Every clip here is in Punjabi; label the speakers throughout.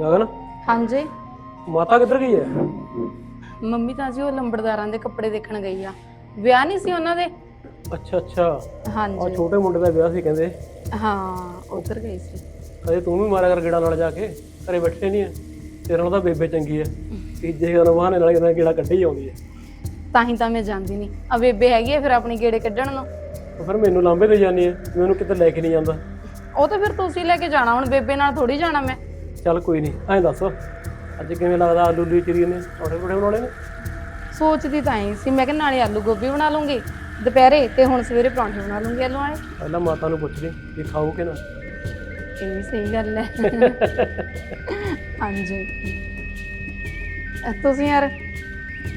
Speaker 1: ਗਗਨ?
Speaker 2: ਹਾਂਜੀ।
Speaker 1: ਮਾਤਾ ਕਿੱਧਰ ਗਈ ਹੈ
Speaker 2: ਮੰਮੀ ਤਾਂ ਜੀ ਉਹ ਲੰਬੜਦਾਰਾਂ ਦੇ ਕੱਪੜੇ ਦੇਖਣ ਗਈ ਆ। ਵਿਆਹ ਨਹੀਂ ਸੀ ਉਹਨਾਂ ਦੇ?
Speaker 1: ਅੱਛਾ ਅੱਛਾ। ਆ
Speaker 2: ਹਾਂਜੀ
Speaker 1: ਛੋਟੇ ਮੁੰਡੇ ਦਾ ਵਿਆਹ ਸੀ ਕਹਿੰਦੇ।
Speaker 2: ਹਾਂ ਉਧਰ ਗਈ ਸੀ।
Speaker 1: ਅਜੇ ਤੂੰ ਵੀ ਮਾਰਿਆ ਕਰ ਗੇੜਾ ਨਾਲ ਜਾ ਕੇ। ਘਰੇ ਬੈਠੇ ਨਹੀਂ ਹੈ ਤੇਰੇ ਨਾਲ ਤਾਂ ਬੇਬੇ ਚੰਗੀ ਹੈ ਤੀਜੇ ਦਿਨ ਬਹਾਨੇ ਨਾਲ ਕਿਤੇ ਗੇੜਾ ਕੱਢੀ ਹੀ ਆਉਂਦੀ ਹੈ
Speaker 2: ਤਾਂ ਹੀ ਤਾਂ ਮੈਂ ਜਾਂਦੀ ਨਹੀਂ। ਆ ਬੇਬੇ ਹੈਗੀ ਆ ਫਿਰ ਆਪਣੀ ਗੇੜੇ ਕੱਢਣ ਨੂੰ।
Speaker 1: ਉਹ ਫਿਰ ਮੈਨੂੰ ਲਾਂਬੇ ਜਾਨੀ ਹੈ ਵੀ ਉਹਨੂੰ ਕਿਤੇ ਲੈ ਕੇ ਨਹੀਂ ਜਾਂਦਾ।
Speaker 2: ਉਹ ਤਾਂ ਫਿਰ ਤੁਸੀਂ ਲੈ ਕੇ ਜਾਣਾ। ਹੁਣ ਬੇਬੇ ਨਾਲ ਥੋੜੀ ਜਾਣਾ ਮੈਂ।
Speaker 1: ਚੱਲ ਕੋਈ ਨਹੀਂ ਐਂ ਦੱਸ। ਅੱਜ ਕਿਵੇਂ ਲੱਗਦਾ ਆਲੂ ਦੀ ਚਿਰੀ ਨੇ? ਔੜੇ ਬੜੇ ਬਣਾਉਣੇ ਨੇ?
Speaker 2: ਸੋਚਦੀ ਤਾਂ ਐ ਸੀ ਮੈਂ ਕਿ ਨਾਲੇ ਆਲੂ ਗੋਭੀ ਬਣਾ ਲੂੰਗੀ ਦੁਪਹਿਰੇ ਤੇ ਹੁਣ ਸਵੇਰੇ ਪਰੌਂਠੇ ਬਣਾ ਲੂੰਗੀ ਆਲੂ ਵਾਲੇ।
Speaker 1: ਪਹਿਲਾਂ ਮਾਤਾ ਨੂੰ ਪੁੱਛ ਲਈ ਕਿ ਖਾਓ ਕਿ ਨਾ।
Speaker 2: ਇਹ ਵੀ ਸਹੀ ਗੱਲ ਹੈ। ਹਾਂਜੀ। ਅਹ ਤੁਸੀਂ ਯਾਰ?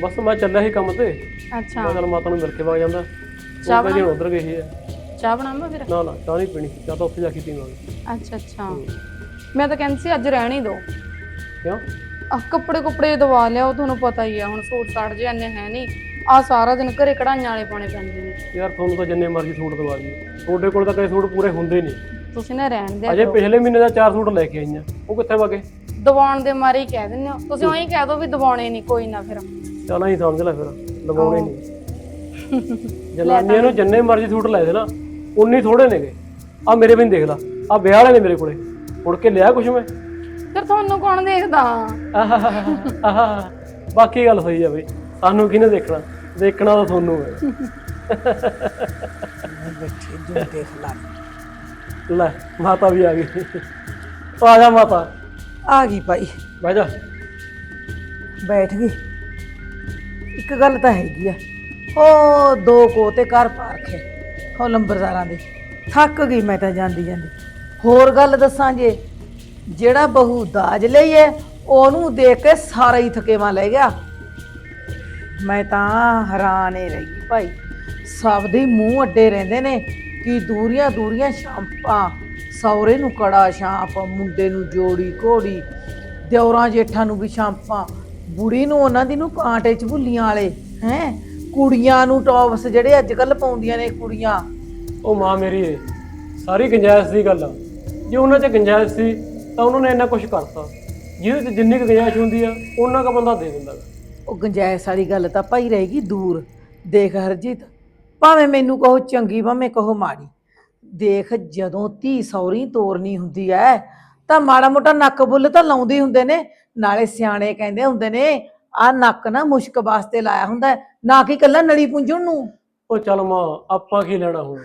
Speaker 1: ਬਸ ਮੈਂ ਚੱਲਿਆ ਸੀ ਕੰਮ ਤੇ।
Speaker 2: ਅੱਛਾ।
Speaker 1: ਮੈਂ ਚੱਲ ਮਾਤਾ ਨੂੰ ਮਿਲ ਕੇ ਵਗ ਜਾਂਦਾ।
Speaker 2: ਚਾਹ
Speaker 1: ਕਹਿੰਦੀ ਹੁਣ ਉਧਰ ਗਈ ਹੈ
Speaker 2: ਚਾਹ ਬਣਾਵਾਂ ਫਿਰ?
Speaker 1: ਨਾ ਨਾ ਚਾਹ ਨਹੀਂ ਪੀਣੀ। ਚਾਹ ਤਾਂ ਉੱਥੇ ਜਾ ਕੇ ਪੀਵਾਂਗੇ।
Speaker 2: ਅੱਛਾ ਅੱਛਾ। ਮੈਂ ਤਾਂ ਕਹਿੰਦੀ ਸੀ ਅੱਜ ਰਹਿਣ ਹੀ ਦੋ
Speaker 1: ਕਿਉਂ?
Speaker 2: ਆ ਕੱਪੜੇ ਕੁਪੜੇ ਦਵਾ ਲਿਆ ਉਹ ਤੁਹਾਨੂੰ ਪਤਾ ਹੀ ਆ ਹੁਣ ਸੂਟ ਸਾੜ ਜੇ ਇੰਨੇ ਹੈ ਨਹੀਂ। ਆ ਸਾਰਾ ਦਿਨ ਘਰੇ ਕਢਾਈਆਂ ਵਾਲੇ ਪਾਉਣੇ ਪੈਂਦੇ ਨੇ।
Speaker 1: ਯਾਰ ਤੁਹਾਨੂੰ ਤਾਂ ਜਿੰਨੇ ਮਰਜ਼ੀ ਸੂਟ ਦਵਾ ਲਈਏ ਤੁਹਾਡੇ ਕੋਲ ਤਾਂ ਕਦੇ ਸੂਟ ਪੂਰੇ ਹੁੰਦੇ ਨਹੀਂ।
Speaker 2: ਤੁਸੀਂ ਨਾ ਰਹਿਣ ਦੇ
Speaker 1: ਅਜੇ ਪਿਛਲੇ ਮਹੀਨੇ ਦਾ ਚਾਰ ਸੂਟ ਲੈ ਕੇ ਆਈਆਂ ਉਹ ਕਿੱਥੇ ਵਗੇ?
Speaker 2: ਦਵਾਉਣ ਦੇ ਮਾਰੇ ਹੀ ਕਹਿ ਦਿੰਦੇ ਹੋ। ਤੁਸੀਂ ਉਹੀ ਕਹਿ ਦੋ ਵੀ ਦਵਾਉਣੇ ਨਹੀਂ ਕੋਈ ਨਾ ਫਿਰ।
Speaker 1: ਚੱਲ ਹੀ ਸਮਝ ਲੈ ਫਿਰ ਲਵਾਉਣੇ ਨਹੀਂ। ਜਨਾਨੀਆਂ ਨੂੰ ਜਿੰਨੇ ਮਰਜ਼ੀ ਸੂਟ ਲੈ ਦੇ ਨਾ ਉਨੀ ਥੋੜੇ ਨੇਗੇ। ਆ ਮੇਰੇ ਵੀ ਨੀ ਦੇਖ ਲਾ ਆ ਵਿਆਹ ਵਾਲੇ ਨੇ ਮੇਰੇ ਕੋਲੇ। ਮੁੜ ਕੇ ਲਿਆ ਕੁਛ ਮੈਂ?
Speaker 2: ਫਿਰ ਤੁਹਾਨੂੰ ਕੌਣ ਦੇਖਦਾ?
Speaker 1: ਆਹਾ ਬਾਕੀ ਗੱਲ ਸਹੀ ਆ ਬਈ ਸਾਨੂੰ ਕਿਹਨੇ ਦੇਖਣਾ? ਦੇਖਣਾ ਤਾਂ ਤੁਹਾਨੂੰ ਹੈ।
Speaker 3: ਬੈਠੇ ਜੋ ਦੇਖ ਲਾ
Speaker 1: ਲੈ ਮਾਤਾ ਵੀ ਆ ਗਈ। ਉਹ ਆ ਜਾ ਮਾਤਾ।
Speaker 3: ਆ ਗਈ ਭਾਈ।
Speaker 1: ਬਹਿ ਜਾ।
Speaker 3: ਬੈਠ ਗਈ। ਇੱਕ ਗੱਲ ਤਾਂ ਹੈਗੀ ਆ। ਉਹ ਦੋ ਕੋਤੇ ਘਰ ਪਾਰਖੇ। ਉਹ ਲੰਬਰਦਾਰਾਂ ਦੇ। ਥੱਕ ਗਈ ਮੈਂ ਤਾਂ ਜਾਂਦੀ ਜਾਂਦੀ ਹੋਰ ਗੱਲ ਦੱਸਾਂ ਜੇ, ਜਿਹੜਾ ਬਹੂ ਦਾਜ ਲਈ ਹੈ ਉਹਨੂੰ ਦੇਖ ਕੇ ਸਾਰਾ ਹੀ ਥਕੇਵਾ ਲੈ ਗਿਆ। ਮੈਂ ਤਾਂ ਹੈਰਾਨ ਹੀ ਰਹੀ ਭਾਈ, ਸਭ ਦੇ ਮੂੰਹ ਅੱਡੇ ਰਹਿੰਦੇ ਨੇ ਕਿ ਦੂਰੀਆਂ ਦੂਰੀਆਂ ਸ਼ਾਂਪਾਂ ਸੌਰੇ ਨੂੰ ਕੜਾ ਸ਼ਾਂਪ ਮੁੰਡੇ ਨੂੰ ਜੋੜੀ ਘੋੜੀ ਦਿਉਰਾਂ ਜੇਠਾਂ ਨੂੰ ਵੀ ਸ਼ਾਂਪਾਂ ਬੁੜੀ ਨੂੰ ਉਹਨਾਂ ਦੀ ਨੂੰ ਕਾਂਟੇ ਚ ਭੁੱਲੀਆਂ ਵਾਲੇ, ਹੈ? ਕੁੜੀਆਂ ਨੂੰ ਟੌਪਸ ਜਿਹੜੇ ਅੱਜ ਕੱਲ ਪਾਉਂਦੀਆਂ ਨੇ ਕੁੜੀਆਂ।
Speaker 1: ਉਹ ਮਾਂ ਮੇਰੀ ਏ ਸਾਰੀ ਗੰਜਾਇਸ ਦੀ ਗੱਲ ਆ। ਜੇ ਉਹਨਾਂ 'ਚ ਗੁੰਜਾਇਸ਼ ਸੀ ਤਾਂ ਉਹਨਾਂ ਨੇ ਇੰਨਾ ਕੁਝ ਕਰਤਾ। ਜਿਹਦੇ 'ਚ ਜਿੰਨੀ ਕੁ ਗੁੰਜਾਇਸ਼ ਹੁੰਦੀ ਆ ਉਹਨਾਂ ਕਾ ਬੰਦਾ ਦੇ ਦਿੰਦਾ। ਗਾ।
Speaker 3: ਉਹ ਗੁੰਜਾਇਸ਼ ਵਾਲੀ ਗੱਲ ਤਾਂ ਭਾਈ ਰਹੇਗੀ ਦੂਰ। ਦੇਖ ਹਰਜੀਤ ਭਾਵੇਂ ਮੈਨੂੰ ਕਹੋ ਚੰਗੀ ਭਾਵੇਂ ਕਹੋ ਮਾੜੀ। ਦੇਖ ਜਦੋਂ ਧੀ ਸੌਰੀ ਤੋਰਨੀ ਹੁੰਦੀ ਐ ਤਾਂ ਮਾੜਾ ਮੋਟਾ ਨੱਕ ਬੁੱਲ ਤਾਂ ਲਾਉਂਦੇ ਹੁੰਦੇ ਨੇ ਨਾਲੇ ਸਿਆਣੇ ਕਹਿੰਦੇ ਹੁੰਦੇ ਨੇ ਆ ਨੱਕ ਨਾ ਮੁਸ਼ਕ ਵਾਸਤੇ ਲਾਇਆ ਹੁੰਦਾ ਹੈ, ਨਾ ਕਿ ਕੱਲਾ ਨਲੀ ਪੁੰਝਣ ਨੂੰ।
Speaker 1: ਉਹ ਚੱਲ ਮਾਂ ਆਪਾਂ ਕੀ ਲੈਣਾ ਹੁਣ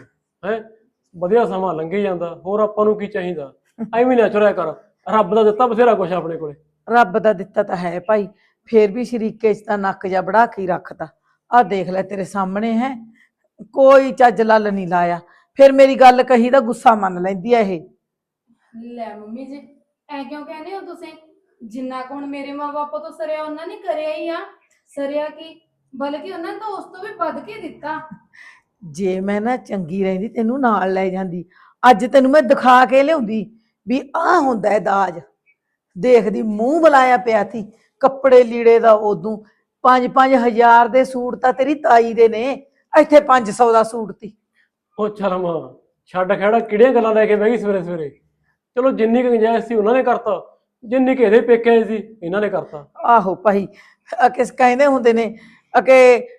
Speaker 1: ਹੈ? ਵਧੀਆ ਸਮਾਂ ਲੰਘੀ ਜਾਂਦਾ ਹੋਰ ਆਪਾਂ ਨੂੰ ਕੀ ਚਾਹੀਦਾ? ਐਵੇਂ ਨਾ ਚੁਰਿਆ ਕਰ ਰੱਬ ਦਾ ਦਿੱਤਾ ਬਥੇਰਾ ਕੁਛ ਆਪਣੇ ਕੋਲੇ।
Speaker 3: ਰੱਬ ਦਾ ਦਿੱਤਾ ਤਾਂ ਹੈ ਭਾਈ ਫੇਰ ਵੀ ਸ਼ਰੀਕੇ 'ਚ ਤਾਂ ਨੱਕ ਜਾ ਬੜਾ ਕੇ ਹੀ ਰੱਖਤਾ। ਆ ਦੇਖ ਲੈ ਤੇਰੇ ਸਾਹਮਣੇ ਹੈ ਕੋਈ ਚੱਜ ਲੱਲ ਨਹੀਂ ਲਾਇਆ। ਫਿਰ ਮੇਰੀ ਗੱਲ ਕਹੀ ਤਾਂ ਗੁੱਸਾ ਮੰਨ ਲੈਂਦੀ ਆ ਇਹ।
Speaker 2: ਲੈ ਮੰਮੀ ਜੀ ਐ ਕਿਉਂ ਕਹਿੰਦੇ ਹੋ ਤੁਸੀਂ? ਜਿੰਨਾ ਕੋਣ ਮੇਰੇ ਮਾਪੇ ਤੋਂ ਸਰਿਆ ਉਹਨਾਂ ਨੇ ਕਰਿਆ ਹੀ ਆ। ਸਰਿਆ ਕੀ? ਬਲਕਿ ਉਹਨਾਂ ਨੇ ਤਾਂ ਉਸ ਤੋਂ ਵੀ ਵੱਧ ਕੇ ਦਿੱਤਾ।
Speaker 3: ਜੇ ਮੈਂ ਨਾ ਚੰਗੀ ਰਹਿੰਦੀ ਤੈਨੂੰ ਨਾਲ ਲੈ ਜਾਂਦੀ। ਅੱਜ ਤੈਨੂੰ ਮੈਂ ਦਿਖਾ ਕੇ ਲਿਆਉਂਦੀ ਵੀ ਆਹ ਹੁੰਦਾ ਹੈ ਦਾਜ। ਦੇਖਦੀ ਮੂੰਹ ਬੁਲਾਇਆ ਪਿਆ ਸੀ ਕੱਪੜੇ ਲੀੜੇ ਦਾ ਉਦੋਂ। 5-5 ਹਜ਼ਾਰ ਦੇ ਸੂਟ ਤਾਂ ਤੇਰੀ ਤਾਈ ਦੇ ਨੇ ਇੱਥੇ 500 ਦਾ ਸੂਟ ਤੀ
Speaker 1: ਉਹ ਚੱਲ ਮਾਂ ਛੱਡ ਖੜਾ ਕਿਹੜੀਆਂ ਗੱਲਾਂ ਲੈ ਕੇ ਬਹਿ ਗਈ ਸਵੇਰੇ ਸਵੇਰੇ? ਚਲੋ ਜਿੰਨੀ ਕੁ ਗੁੰਜਾਇਸ਼ ਸੀ ਉਹਨਾਂ ਨੇ ਕਰਤਾ ਜਿੰਨੀ ਕੁ ਇਹਦੇ ਪੇਕੇ ਸੀ ਇਹਨਾਂ ਨੇ ਕਰਤਾ।
Speaker 3: ਆਹੋ ਭਾਈ ਕਿਸ ਕਹਿੰਦੇ ਹੁੰਦੇ ਨੇ ਅਕੇ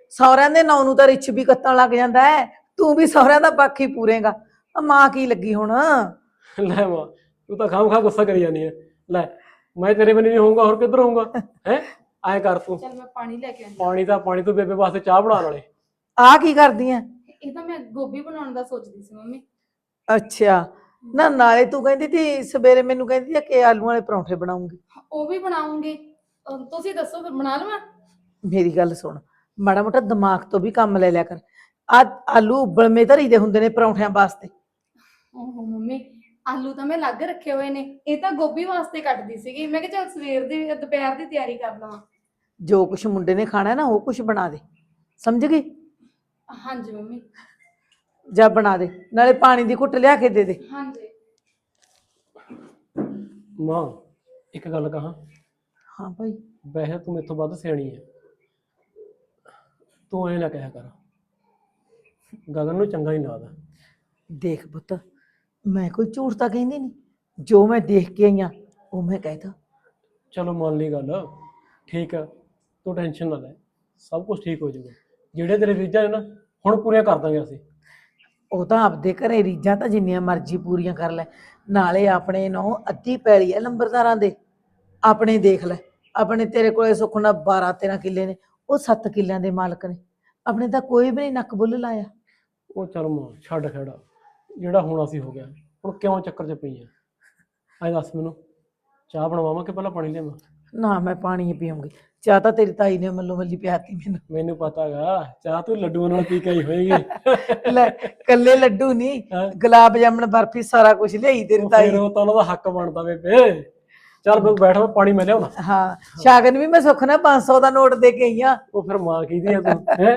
Speaker 3: ਸਹੁਰਿਆਂ ਦੇ ਨਾਂ ਨੂੰ ਤਾਂ ਰਿਛ ਵੀ ਕੱਤਣ ਲੱਗ ਜਾਂਦਾ ਹੈ ਤੂੰ ਵੀ ਸਹੁਰਿਆਂ ਦਾ ਪੱਖ ਹੀ ਪੂਰੇਗਾ। ਆ ਮਾਂ ਕੀ ਲੱਗੀ ਹੁਣ?
Speaker 1: ਲੈ ਮਾਂ ਤੂੰ ਤਾਂ ਖਾਮ ਖਾ ਗੁੱਸਾ ਕਰੀ ਜਾਂਦੀ ਹੈ। ਲੈ ਮੈਂ ਤੇਰੇ ਬੰਨੀ ਨਹੀਂ ਹੋਊਂਗਾ ਹੋਰ ਕਿੱਧਰ ਹੋਊਂਗਾ? ਹੈ? ਐਂ ਕਰ ਤੂੰ।
Speaker 2: ਚਲ ਮੈਂ ਪਾਣੀ ਲੈ ਕੇ ਆਉਂਦੀ
Speaker 1: ਪਾਣੀ ਤਾਂ ਪਾਣੀ ਤੂੰ ਬੇਬੇ ਵਾਸਤੇ ਚਾਹ ਬਣਾ ਨਾਲੇ।
Speaker 3: ਆ ਕੀ ਕਰਦੀ ਐ?
Speaker 2: ਇਹ ਤਾਂ ਮੈਂ ਗੋਭੀ ਬਣਾਉਣ ਦਾ ਸੋਚਦੀ ਸੀ ਮੰਮੀ।
Speaker 3: ਅੱਛਾ। ਨਾ ਨਾਲੇ ਤੂੰ ਕਹਿੰਦੀ ਤੀ ਸਵੇਰੇ ਮੈਨੂੰ ਕਹਿੰਦੀ ਆ ਕਿ ਆਲੂ ਵਾਲੇ ਪਰੌਂਠੇ ਬਣਾਉਂਗੀ।
Speaker 2: ਉਹ ਵੀ ਬਣਾਉਂਗੀ। ਤੁਸੀਂ ਦੱਸੋ ਫਿਰ ਬਣਾ ਲਵਾਂ?
Speaker 3: ਮੇਰੀ ਗੱਲ ਸੁਣ ਮਾੜਾ ਮੋਟਾ ਦਿਮਾਗ ਤੋਂ ਵੀ ਕੰਮ ਲੈ ਲਿਆ ਕਰ। ਆ ਆਲੂ ਉਬਲਵੇਂ ਧਰੀ ਦੇ ਹੁੰਦੇ ਨੇ ਪਰੌਂਠਿਆਂ ਵਾਸਤੇ।
Speaker 2: ਓਹੋ ਮੰਮੀ ਆਲੂ ਤਾਂ ਮੈਂ ਲੱਗ ਰੱਖੇ ਹੋਏ ਨੇ। ਇਹ ਤਾਂ ਗੋਭੀ ਵਾਸਤੇ ਕੱਟਦੀ ਸੀਗੀ। ਮੈਂ ਕਿਹਾ ਚੱਲ ਸਵੇਰ ਦੀ ਦੁਪਹਿਰ ਦੀ ਤਿਆਰੀ ਕਰ ਲਵਾਂ।
Speaker 3: ਜੋ ਕੁਛ ਮੁੰਡੇ ਨੇ ਖਾਣਾ ਨਾ ਉਹ ਕੁਛ ਬਣਾ ਦੇ। ਸਮਝ ਗਈ?
Speaker 2: ਹਾਂਜੀ ਮੰਮੀ।
Speaker 3: ਜਾ ਬਣਾ ਦੇ। ਨਾਲੇ ਪਾਣੀ ਦੀ ਘੁੱਟ ਲਿਆ ਕੇ ਦੇ ਦੇ।
Speaker 2: ਹਾਂਜੀ।
Speaker 1: ਮਾਂ ਇੱਕ ਗੱਲ ਕਹਾਂ?
Speaker 3: ਹਾਂ ਭਾਈ।
Speaker 1: ਵੈਸੇ ਤੂੰ ਮੇਥੋਂ ਵੱਧ ਸਿਆਣੀ ਹੈ ਤੂੰ ਐ ਨਾ ਕਹਿਆ ਕਰ। ਗਗਨ ਨੂੰ ਚੰਗਾ ਹੀ ਲੱਗਦਾ।
Speaker 3: ਦੇਖ ਪੁੱਤ ਮੈਂ ਕੋਈ ਝੂਠ ਤਾਂ ਕਹਿੰਦੀ ਨਹੀਂ। ਜੋ ਮੈਂ ਦੇਖ ਕੇ ਆਈਆਂ ਉਹ ਮੈਂ ਕਹਿਤਾ
Speaker 1: ਚਲੋ ਮੰਨ ਲਈ ਗੱਲ। ਠੀਕ ਆ ਤੂੰ ਟੈਨਸ਼ਨ ਨਾ ਲੈ। ਸਭ ਕੁਝ ਠੀਕ ਹੋ ਜਾਊਗਾ। ਜਿਹੜੇ ਤੇਰੇ ਰੀਝਾਂ ਨੇ ਨਾ ਹੁਣ ਪੂਰੀਆਂ ਕਰ ਦਾਂਗੇ ਅਸੀਂ।
Speaker 3: ਉਹ ਤਾਂ ਆਪਦੇ ਘਰੇ ਰੀਝਾਂ ਤਾਂ ਜਿੰਨੀਆਂ ਮਰਜ਼ੀ ਪੂਰੀਆਂ ਕਰ ਲੈ। ਨਾਲੇ ਆਪਣੇ ਨੂੰ ਅੱਧੀ ਪੈਲੀ ਹੈ ਲੰਬਰਦਾਰਾਂ ਦੇ। ਆਪਣੇ ਦੇਖ ਲੈ। ਆਪਣੇ ਤੇਰੇ ਕੋਲੇ ਸੁੱਖ ਨਾਲ 12 13 ਕਿੱਲੇ ਨੇ। ਉਹ 7 ਕਿੱਲਿਆਂ ਦੇ ਮਾਲਕ ਨੇ। ਆਪਣੇ ਤਾਂ ਕੋਈ ਵੀ ਨਹੀਂ ਨੱਕ ਬੁੱਲ ਲਾਇਆ।
Speaker 1: ਉਹ ਚੱਲ ਮਾਂ ਛੱਡ ਖੜਾ ਜਿਹੜਾ ਹੋਣਾ ਸੀ ਹੋ ਗਿਆ ਹੁਣ ਕਿਉਂ ਚੱਕਰ 'ਚ ਪਈ ਆ? ਐ ਦੱਸ ਮੈਨੂੰ ਚਾਹ ਬਣਵਾਵਾਂ ਕਿ ਪਹਿਲਾਂ ਪਾਣੀ ਲਿਆਵਾਂ?
Speaker 3: ਨਾ ਮੈਂ ਪਾਣੀ ਹੀ ਪੀਉਂਗੀ ਚਾਹ ਤਾਂ ਤੇਰੀ ਤਾਈ ਨੇ ਮੱਲੋ ਮੱਲੀ ਪਿਆਤੀ ਮੈਨੂੰ।
Speaker 1: ਮੈਨੂੰ ਪਤਾ ਹੈਗਾ ਚਾਹ ਤੂੰ ਲੱਡੂਆਂ ਨਾਲ ਪੀ ਕੇ ਆਈ ਹੋਏਗੀ।
Speaker 3: ਲੈ ਕੱਲੇ ਲੱਡੂ ਨਹੀਂ
Speaker 1: ਹੈਂ?
Speaker 3: ਗੁਲਾਬ ਜਾਮਣ ਬਰਫੀ ਸਾਰਾ ਕੁਝ ਲਿਆਈ ਤੇਰੀ ਤਾਈ
Speaker 1: ਫਿਰ ਉਹ ਤਾਂ ਉਹਨਾਂ ਦਾ ਹੱਕ ਬਣਦਾ ਬੇਬੇ। ਚੱਲ ਫਿਰ ਬੈਠ ਮੈਂ ਪਾਣੀ ਮੈਂ ਲਿਆਉਣਾ
Speaker 3: ਹਾਂ ਸ਼ਾਗਨ ਵੀ ਮੈਂ ਸੁੱਖ ਨਾਲ 500 ਦਾ ਨੋਟ ਦੇ ਕੇ ਆਈ ਆ।
Speaker 1: ਉਹ ਫਿਰ ਮਾਂ ਕੀਦੀ ਆ ਤੂੰ ਹੈ?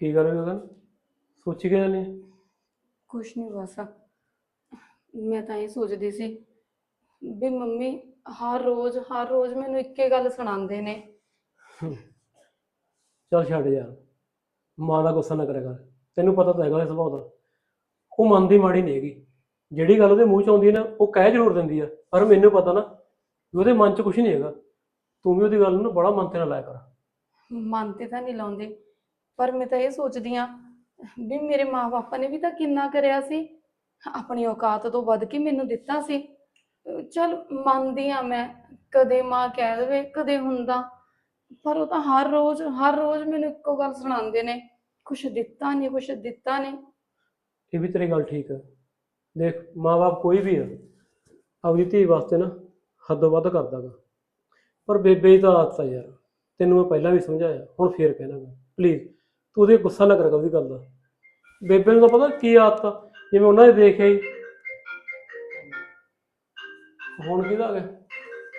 Speaker 1: ਕੀ ਹੋਈ ਗਗਨ? ਸੋਚੀ ਕਿ ਜਾਨੀ
Speaker 2: ਕੁਛ ਨਹੀਂ ਬਸ। ਮੈਂ ਤਾਂ ਇਹ ਸੋਚਦੀ ਸੀ ਵੀ ਮੰਮੀ ਹਰ ਰੋਜ਼ ਹਰ ਰੋਜ਼ ਮੈਨੂੰ ਇੱਕੇ ਗੱਲ ਸੁਣਾਉਂਦੇ ਨੇ।
Speaker 1: ਚੱਲ ਛੱਡ ਯਾਰ ਮਾਂ ਦਾ ਗੁੱਸਾ ਨਾ ਕਰਿਆ ਕਰ। ਤੈਨੂੰ ਪਤਾ ਤਾਂ ਹੈਗਾ ਉਹਦੇ ਸੁਭਾਅ ਦਾ। ਉਹ ਮਨ ਦੀ ਮਾੜੀ ਨਹੀਂ ਹੈਗੀ। ਜਿਹੜੀ ਗੱਲ ਉਹਦੇ ਮੂੰਹ ਚ ਆਉਂਦੀ ਹੈ ਨਾ ਉਹ ਕਹਿ ਜ਼ਰੂਰ ਦਿੰਦੀ ਆ। ਪਰ ਮੈਨੂੰ ਪਤਾ ਨਾ ਵੀ ਉਹਦੇ ਮਨ ਚ ਕੁਝ ਨਹੀਂ ਹੈਗਾ। ਤੂੰ ਵੀ ਉਹਦੀ ਗੱਲ ਨੂੰ ਨਾ ਬੜਾ ਮਨ ਤੇ ਨਾ ਲਾਇਆ ਕਰ।
Speaker 2: ਮਨ ਤੇ ਤਾਂ ਨਹੀਂ ਲਾਉਂਦੇ। ਪਰ ਮੈਂ ਤਾਂ ਇਹ ਸੋਚਦੀ ਆ ਵੀ ਮੇਰੇ ਮਾਪੇ ਨੇ ਵੀ ਤਾਂ ਕਿੰਨਾ ਕਰਿਆ ਸੀ। ਆਪਣੀ ਔਕਾਤ ਤੋਂ ਵੱਧ ਕੇ ਮੈਨੂੰ ਦਿੱਤਾ ਸੀ। ਚਲ ਮੰਨਦੀ ਆ ਮੈਂ, ਕਦੇ ਮਾਂ ਕਹਿ ਦੇਵੇ, ਕਦੇ ਹੁੰਦਾ। ਪਰ ਉਹ ਤਾਂ ਹਰ ਰੋਜ਼ ਹਰ ਰੋਜ਼ ਮੈਨੂੰ ਇੱਕੋ ਗੱਲ ਸੁਣਾਉਂਦੇ ਨੇ, ਕੁਛ ਦਿੱਤਾ ਨਹੀਂ ਕੁਛ ਦਿੱਤਾ ਨਹੀਂ
Speaker 1: ਇਹ ਵੀ ਤੇਰੀ ਗੱਲ ਠੀਕ ਹੈ ਦੇਖ, ਮਾਂ-ਬਾਪ ਕੋਈ ਵੀ ਆ ਆਪਣੀ ਧੀ ਵਾਸਤੇ ਨਾ ਹੱਦੋਂ ਵੱਧ ਕਰਦਾਗਾ ਪਰ ਬੇਬੇ ਦੀ ਤਾਂ ਆਦਤ ਆ ਯਾਰ, ਤੈਨੂੰ ਮੈਂ ਪਹਿਲਾਂ ਵੀ ਸਮਝਾਇਆ, ਹੁਣ ਫੇਰ ਕਹਿਣਾ ਪਲੀਜ਼ ਤੂੰ ਉਹਦੇ ਗੁੱਸਾ ਨਾ ਕਰ ਕਰ ਉਹਦੀ ਗੱਲ ਦਾ। ਬੇਬੇ ਨੂੰ ਤਾਂ ਪਤਾ ਕੀ ਆਦਤ ਆ, ਜਿਵੇਂ ਉਹਨਾਂ ਨੇ ਦੇਖਿਆ ਹੀ ਹੁਣ ਕਿਹਦਾ ਆ ਗਿਆ?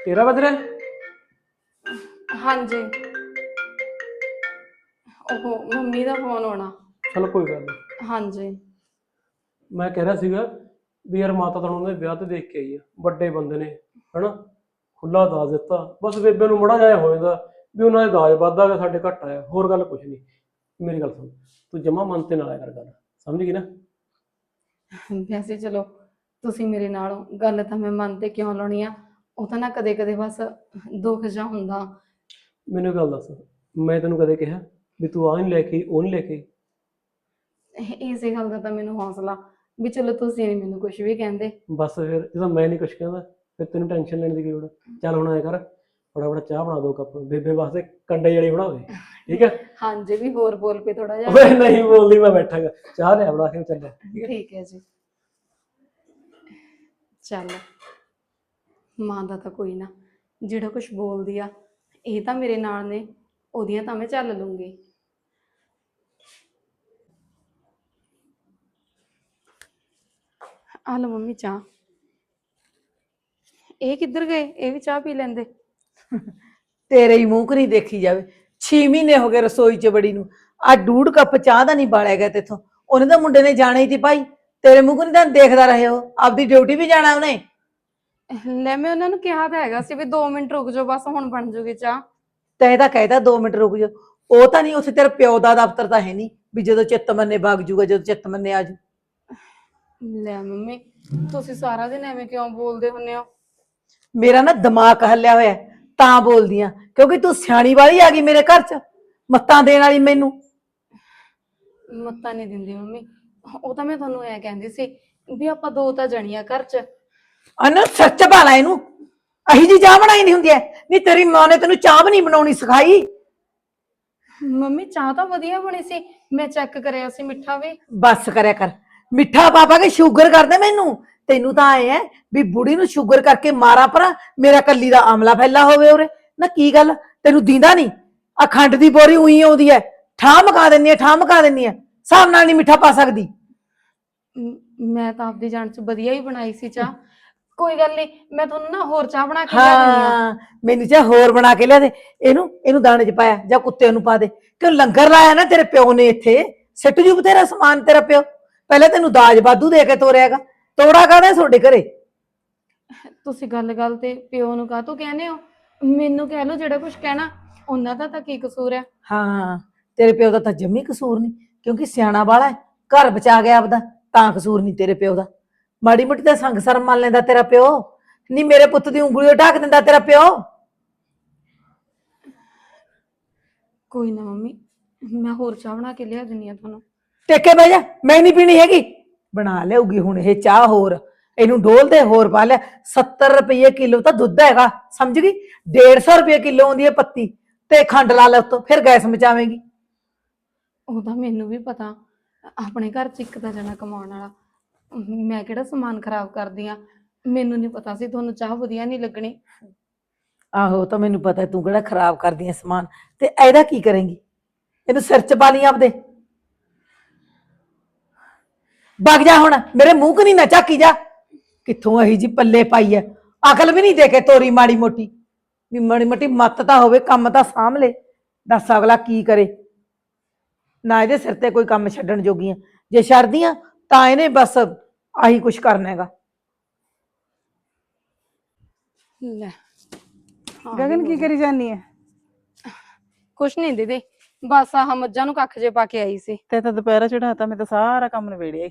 Speaker 1: ਤੇਰਾ ਵੱਜ ਰਿਹਾ?
Speaker 2: ਹਾਂਜੀ। ਉਹ ਮੰਮੀ ਦਾ ਫੋਨ ਆਉਣਾ।
Speaker 1: ਚਲ ਕੋਈ ਗੱਲ ਨਹੀਂ
Speaker 2: ਹਾਂਜੀ।
Speaker 1: ਮੈਂ ਕਹਿ ਰਿਹਾ ਸੀਗਾ ਵੀ ਯਾਰ ਮਾਤਾ ਤਾਂ ਉਹਨਾਂ ਦੇ ਵਿਆਹ ਤੇ ਦੇਖ ਕੇ ਆਈ ਆ। ਵੱਡੇ ਬੰਦੇ ਨੇ ਹਨਾ? ਖੁੱਲਾ ਦਾਜ ਦਿੱਤਾ। ਬਸ ਬੇਬੇ ਨੂੰ ਮੜਾ ਜਾਇਆ ਹੋ ਜਾਂਦਾ ਵੀ ਉਹਨਾਂ ਦੇ ਦਾਜ ਵੱਧਦਾ ਗਿਆ ਸਾਡੇ ਘੱਟ ਆਇਆ। ਹੋਰ ਗੱਲ ਕੁਝ ਨਹੀਂ ਮੇਰੀ ਗੱਲ ਸੁਣ। ਤੂੰ ਜਮਾ ਮਨ ਤੇ ਨਾ ਲਾਇਆ ਕਰ ਗੱਲ। ਸਮਝ ਗਈ ਨਾ?
Speaker 2: ਵੈਸੇ ਚਲੋ ਤੁਸੀਂ ਮੇਰੇ ਨਾਲ ਹੋ। ਗੱਲ ਤਾਂ ਮੈਂ ਮਨ ਤੇ ਕਿਉਂ ਲਾਉਣੀ ਆ? ਉਹ ਤਾਂ ਨਾ ਕਦੇ ਕਦੇ ਬਸ ਦੁੱਖ ਜਾ ਹੁੰਦਾ।
Speaker 1: ਮੈਨੂੰ ਇੱਕ ਗੱਲ ਦੱਸ। ਮੈਂ ਤੈਨੂੰ ਕਦੇ ਕਿਹਾ ਵੀ ਤੂੰ ਆਹ ਨਹੀਂ ਲੈ ਕੇ ਆਈ, ਉਹ ਨਹੀਂ ਲੈ ਕੇ ਆਈ?
Speaker 2: ਇਹ- ਇਸੇ ਗੱਲ ਦਾ ਤਾਂ ਮੈਨੂੰ ਹੌਸਲਾ। ਵੀ ਚਲੋ ਤੁਸੀਂ ਨਹੀਂ ਮੈਨੂੰ ਕੁਝ ਵੀ ਕਹਿੰਦੇ।
Speaker 1: ਬਸ ਫਿਰ ਜਦੋਂ ਮੈਂ ਨਹੀਂ ਕੁਝ ਕਹਿੰਦਾ ਫਿਰ ਤੈਨੂੰ ਟੈਨਸ਼ਨ ਲੈਣ ਦੀ ਕੀ ਲੋੜ? ਚੱਲ ਹੁਣ ਆਇਆ ਕਰ ਬੜਾ ਬੜਾ ਚਾਹ ਬਣਾ ਦੋ ਕੱਪ। ਬੇਬੇ ਵਾਸਤੇ ਕੰਡੇ ਵਾਲੀ ਬਣਾ ਦੇ ਠੀਕ ਹੈ
Speaker 2: ਹਾਂਜੀ ਵੀ ਹੋਰ ਬੋਲ ਪਏ ਥੋੜਾ ਜਿਹਾ।
Speaker 1: ਓਏ ਨਹੀਂ ਬੋਲਦੀ ਮੈਂ ਬੈਠਾਂਗਾ ਚਾਹ ਲਿਆ ਬਣਾ ਕੇ ਚੱਲਿਆ। ਠੀਕ ਹੈ
Speaker 2: ਜੀ। ਚੱਲ, ਮਾਂ ਦਾ ਤਾਂ ਕੋਈ ਨਾ, ਜਿਹੜਾ ਕੁਝ ਬੋਲਦੀ ਆ, ਇਹ ਤਾਂ ਮੇਰੇ ਨਾਲ ਨੇ, ਉਹਦੀਆਂ ਤਾਂ ਮੈਂ ਚੱਲ ਲੂੰਗੀ। ਆ ਲਓ ਮੰਮੀ ਚਾਹ। ਇਹ ਕਿੱਧਰ ਗਏ? ਇਹ ਵੀ ਚਾਹ ਪੀ ਲੈਂਦੇ।
Speaker 3: ਤੇਰੇ ਹੀ ਮੂੰਹ ਕਰੀ ਦੇਖੀ ਜਾਵੇ। 6 ਮਹੀਨੇ ਹੋ ਗਏ ਰਸੋਈ 'ਚ ਬੜੀ ਨੂੰ। ਆ ਡੂਡ ਕੱਪ ਚਾਹ ਦਾ ਨਹੀਂ ਬਾਲਿਆ ਗਿਆ ਤੇਥੋਂ। ਉਹਨੇ ਤਾਂ ਮੁੰਡੇ ਨੇ ਜਾਣਾ ਹੀ ਸੀ ਭਾਈ। ਤੇਰੇ ਮੂੰਹ ਕਰੀ ਤਾਂ ਦੇਖਦਾ ਰਹੇ ਹੋ ਆਪਦੀ ਡਿਊਟੀ ਵੀ ਜਾਣਾ ਉਹਨੇ।
Speaker 2: ਲੈ ਮੈਂ ਉਹਨਾਂ ਨੂੰ ਕਿਹਾ ਤਾਂ ਹੈਗਾ ਸੀ ਵੀ 2 ਮਿੰਟ ਰੁਕ ਜਾਓ ਬਸ ਹੁਣ ਬਣ ਜੂਗੀ ਚਾਹ।
Speaker 3: ਤੈਂ ਤਾਂ ਕਹਿਤਾ 2 ਮਿੰਟ ਰੁਕ ਜਾ ਉਹ ਤਾਂ ਨਹੀਂ ਉੱਥੇ ਤੇਰੇ ਪਿਓ ਦਾ ਦਫ਼ਤਰ ਤਾਂ ਹੈ ਨਹੀਂ ਵੀ ਜਦੋਂ ਚਿੱਤ ਮੰਨੇ ਵਗ ਜੂਗਾ ਜਦੋਂ ਚਿੱਤ ਮੰਨੇ ਆ ਜੂ।
Speaker 2: ਲੈ ਮੰਮੀ ਤੁਸੀਂ ਸਾਰਾ ਦਿਨ ਐਵੇਂ ਕਿਉਂ ਬੋਲਦੇ ਹੁੰਨੇ ਹੋ?
Speaker 3: ਮੇਰਾ ਨਾ ਦਿਮਾਗ ਹੱਲਿਆ ਹੋਇਆ ਹੈ, ਤਾਂ ਬੋਲਦੀ ਆ ਕਿਉਂਕਿ ਤੂੰ ਸਿਆਣੀ ਵਾਲੀ ਆ ਗਈ ਮੇਰੇ ਘਰ 'ਚ ਮੱਤਾਂ ਦੇਣ ਵਾਲੀ ਮੈਨੂੰ।
Speaker 2: ਮੱਤਾ ਨਹੀਂ ਦਿੰਦੀ ਮੰਮੀ। ਉਹ ਤਾਂ ਮੈਂ ਤੁਹਾਨੂੰ ਐ ਕਹਿੰਦੀ ਸੀ ਵੀ ਆਪਾਂ ਦੋ ਤਾਂ ਜਣੀਆਂ ਘਰ 'ਚ।
Speaker 3: ਅਨ ਸੱਚ ਭਾਲਾ ਇਹਨੂੰ। ਅਹੀ ਜੀ ਚਾਹ ਬਣਾਈ ਨਹੀਂ ਹੁੰਦੀ ਐ। ਨਹੀਂ ਤੇਰੀ ਮਾਂ ਨੇ ਤੈਨੂੰ ਚਾਹ ਵੀ ਨਹੀਂ ਬਣਾਉਣੀ ਸਿਖਾਈ।
Speaker 2: ਮੰਮੀ ਚਾਹ ਤਾਂ ਵਧੀਆ ਬਣੀ ਸੀ। ਮੈਂ ਚੈੱਕ ਕਰਿਆ ਸੀ ਮਿੱਠਾ ਵੀ।
Speaker 3: ਬਸ ਕਰਿਆ ਕਰ। ਮਿੱਠਾ ਪਾਪਾ ਕੇ ਸ਼ੂਗਰ ਕਰਦੇ ਮੈਨੂੰ। ਤੈਨੂੰ ਤਾਂ ਆਏ ਐ ਵੀ ਬੁੜੀ ਨੂੰ ਸ਼ੂਗਰ ਕਰਕੇ ਮਾਰਾ ਪਰ ਮੇਰਾ ਕੱਲੀ ਦਾ ਆਮਲਾ ਫੈਲਾ ਹੋਵੇ ਉਰੇ। ਨਾ ਕੀ ਗੱਲ? ਤੈਨੂੰ ਦੀਂਦਾ ਨਹੀਂ। ਅਖੰਡ ਦੀ ਬੋਰੀ ਉਹੀ ਆਉਂਦੀ ਐ। ਠਾਹ ਮਕਾ ਦਿੰਨੀ ਐ ਠਾਹ ਮਕਾ ਦਿੰਨੀ ਐ। ਹਿਸਾਬ ਨਾਲ ਨਹੀਂ ਮਿੱਠਾ ਪਾ ਸਕਦੀ।
Speaker 2: ਮ- ਮੈਂ ਤਾਂ ਆਪਦੀ ਜਾਨ 'ਚ ਵਧੀਆ ਹੀ ਬਣਾਈ ਸੀ ਚਾਹ। ਕੋਈ ਗੱਲ ਨਹੀਂ ਮੈਂ ਤੁਹਾਨੂੰ ਨਾ ਹੋਰ ਚਾਹ ਬਣਾ ਕੇ ਲਿਆ ਦਿੰਦੀ ਹਾਂ।
Speaker 3: ਹਾਂ ਮੈਨੂੰ ਚਾਹ ਹੋਰ ਬਣਾ ਕੇ ਲਿਆ ਦੇ। ਇਹਨੂੰ ਇਹਨੂੰ ਦਾਣੇ 'ਚ ਪਾਇਆ ਜਾਂ ਕੁੱਤੇ ਨੂੰ ਪਾ ਦੇ। ਕਿਉਂ ਲੰਗਰ ਲਾਇਆ ਨਾ ਤੇਰੇ ਪਿਓ ਨੇ ਇੱਥੇ? ਸਿੱਟ ਜੂ ਤੇਰਾ ਸਮਾਨ ਤੇਰਾ ਪਿਓ। ਪਹਿਲਾਂ ਤੈਨੂੰ ਦਾਜ ਵਾਧੂ ਦੇ ਕੇ ਤੋਰਿਆਗਾ। ਤੋੜਾ ਕਾਹਦਾ ਤੁਹਾਡੇ ਘਰੇ?
Speaker 2: ਤੁਸੀਂ ਗੱਲ-ਗੱਲ ਤੇ ਪਿਓ ਨੂੰ ਕਾਹਤੋਂ ਕਹਿੰਦੇ ਹੋ? ਮੈਨੂੰ ਕਹਿ ਲਓ ਜਿਹੜਾ ਕੁਝ ਕਹਿਣਾ ਉਹਨਾਂ ਦਾ ਤਾਂ ਕੀ ਕਸੂਰ ਹੈ
Speaker 3: ਹਾਂ ਤੇਰੇ ਪਿਓ ਦਾ ਤਾਂ ਜੰਮੀ ਕਸੂਰ ਨਹੀਂ। ਕਿਉਂਕਿ ਸਿਆਣਾ ਵਾਲਾ ਹੈ ਘਰ ਬਚਾ ਗਿਆ ਆਪਦਾ ਤਾਂ ਕਸੂਰ ਨਹੀਂ ਤੇਰੇ ਪਿਓ ਦਾ। ਮਾੜੀ ਮੋਟੀ ਤਾਂ ਸੰਗ ਸ਼ਰਮ ਮੰਨ ਲੈਂਦਾ ਤੇਰਾ ਪਿਓ। ਨਹੀਂ ਮੇਰੇ ਪੁੱਤ ਦੀ ਉਂਗਲੀ ਢਾਕ ਦਿੰਦਾ ਤੇਰਾ ਪਿਓ।
Speaker 2: ਕੋਈ ਨਾ ਮੰਮੀ ਮੈਂ ਹੋਰ ਚਾਹ ਬਣਾ ਕੇ ਲਿਆ ਦਿੰਨੀ ਆ ਤੁਹਾਨੂੰ।
Speaker 3: ਟੇਕੇ ਬਹਿ ਜਾ ਮੈਂ ਨਹੀਂ ਪੀਣੀ ਹੈਗੀ। ਬਣਾ ਲਿਆਉਗੀ ਹੁਣ ਇਹ ਚਾਹ ਹੋਰ ਇਹਨੂੰ ਡੋਲ ਦੇ ਹੋਰ ਪਾ ਲਿਆ। 70 ਰੁਪਏ ਕਿਲੋ ਤਾਂ ਦੁੱਧ ਹੈਗਾ ਸਮਝ ਗਈ? 150 ਰੁਪਏ ਕਿਲੋ ਆਉਂਦੀ ਹੈ ਪੱਤੀ ਤੇ ਖੰਡ ਲਾ ਲੈ ਉੱਤੋਂ ਫਿਰ ਗੈਸ ਮਚਾਵੇਂਗੀ।
Speaker 2: ਉਹਦਾ ਮੈਨੂੰ ਵੀ ਪਤਾ। ਆਪਣੇ ਘਰ ਚ ਇੱਕ ਤਾਂ ਜਣਾ ਕਮਾਉਣ ਵਾਲਾ। ਮੈਂ ਕਿਹੜਾ ਸਮਾਨ ਖਰਾਬ ਕਰਦੀ ਆ? ਮੈਨੂੰ ਨਹੀਂ ਪਤਾ ਸੀ, ਤੁਹਾਨੂੰ ਚਾਹ ਵਧੀਆ ਨਹੀਂ ਲੱਗਣੀ।
Speaker 3: ਆਹੋ ਤਾਂ ਮੈਨੂੰ ਪਤਾ ਤੂੰ ਕਿਹੜਾ ਖਰਾਬ ਕਰਦੀ ਐ ਸਮਾਨ। ਤੇ ਇਹਦਾ ਕੀ ਕਰੇਂਗੀ? ਇਹਨੂੰ ਸਿਰ ਚ ਪਾ ਲਈ ਆਪਦੇ। ਵਗ ਜਾ ਹੁਣ, ਮੇਰੇ ਮੂੰਹ ਕਨੀ ਨਾ ਝਾਕੀ ਜਾ। ਕਿੱਥੋਂ ਅਹੀ ਜੀ ਪੱਲੇ ਪਾਈ ਐ? ਅਕਲ ਵੀ ਨਹੀਂ ਦੇ ਕੇ ਤੋਰੀ ਮਾੜੀ ਮੋਟੀ। ਵੀ ਮਾੜੀ ਮੋਟੀ ਮੱਤ ਤਾਂ ਹੋਵੇ, ਕੰਮ ਤਾਂ ਸਾਂਭ ਲੈ। ਦੱਸ ਅਗਲਾ ਕੀ ਕਰੇ? ਨਾ ਇਹਦੇ ਸਿਰ ਤੇ ਕੋਈ ਕੰਮ ਛੱਡਣ ਜੋਗੀਆਂ। ਜੇ ਛੱਡਦੀਆਂ ਤਾਂ ਇਹਨੇ ਬਸ ਆਹੀ ਕੁਛ ਕਰਨਾ ਹੈਗਾ।
Speaker 2: ਲੈ।
Speaker 4: ਗਗਨ ਕੀ ਕਰੀ ਜਾਨੀ ਹੈ
Speaker 2: ਕੁਛ ਨਹੀਂ ਦੀਦੀ ਬਸ ਆਹ ਮੱਝਾਂ ਨੂੰ ਕੱਖ ਜੇ ਪਾ ਕੇ ਆਈ ਸੀ।
Speaker 4: ਤੇ ਤਾਂ ਦੁਪਹਿਰਾ ਚੜਾਤਾ ਮੈਂ ਤਾਂ ਸਾਰਾ ਕੰਮ ਨਵੇੜਿਆ ਈ।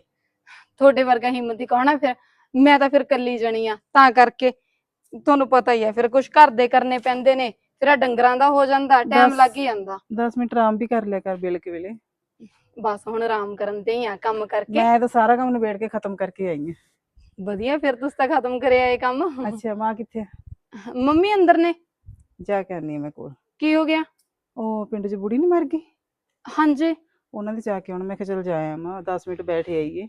Speaker 2: ਤੁਹਾਡੇ ਵਰਗਾ ਹਿੰਮਤ ਦੀ ਕੌਣਾ ਫਿਰ? ਮੈਂ ਤਾਂ ਫਿਰ ਕੱਲੀ ਜਣੀ ਆ ਤਾਂ ਕਰਕੇ। ਤੁਹਾਨੂੰ ਪਤਾ ਹੀ ਹੈ ਫਿਰ ਕੁਝ ਘਰ ਦੇ ਕਰਨੇ ਪੈਂਦੇ ਨੇ ਆ ਡੰਗਰਾਂ ਦਾ ਹੋ ਜਾਂਦਾ ਟਾਈਮ। ਲੱਗ ਹੀ ਜਾਂਦਾ।
Speaker 4: 10 ਮਿੰਟ ਆਰਾਮ ਵੀ ਕਰ ਲਿਆ ਕਰ ਵੇਲੇ ਕੇ ਵੇਲੇ।
Speaker 2: ਬਸ ਹੁਣ ਆਰਾਮ ਕਰਨ ਦੇ ਹੀ ਆ ਕੰਮ ਕਰਕੇ।
Speaker 4: ਮੈਂ ਤਾਂ ਸਾਰਾ ਕੰਮ ਨਵੇੜ ਕੇ ਖਤਮ ਕਰਕੇ ਆਈ ਹਾਂ।
Speaker 2: ਵਧੀਆ ਫਿਰ ਤੁਸੀਂ ਤਾਂ ਖਤਮ ਕਰਿਆ ਇਹ ਕੰਮ।
Speaker 4: ਅੱਛਾ ਮਾਂ ਕਿੱਥੇ ਆ?
Speaker 2: ਮੰਮੀ ਅੰਦਰ ਨੇ।
Speaker 4: ਜਾ ਕੇ ਆਨੀ ਮੈਂ ਕੋਲ।
Speaker 2: ਕੀ ਹੋ ਗਿਆ?
Speaker 4: ਉਹ ਪਿੰਡ 'ਚ ਬੁੜੀ ਨਹੀਂ ਮਰ ਗਈ?
Speaker 2: ਹਾਂਜੀ।
Speaker 4: ਉਹਨਾਂ ਦੇ ਜਾ ਕੇ ਹੁਣ ਮੈਂ ਕਿਹਾ ਚਲ ਜਾਇਆ ਮੈਂ 10 ਮਿੰਟ ਬੈਠ ਆਈਏ।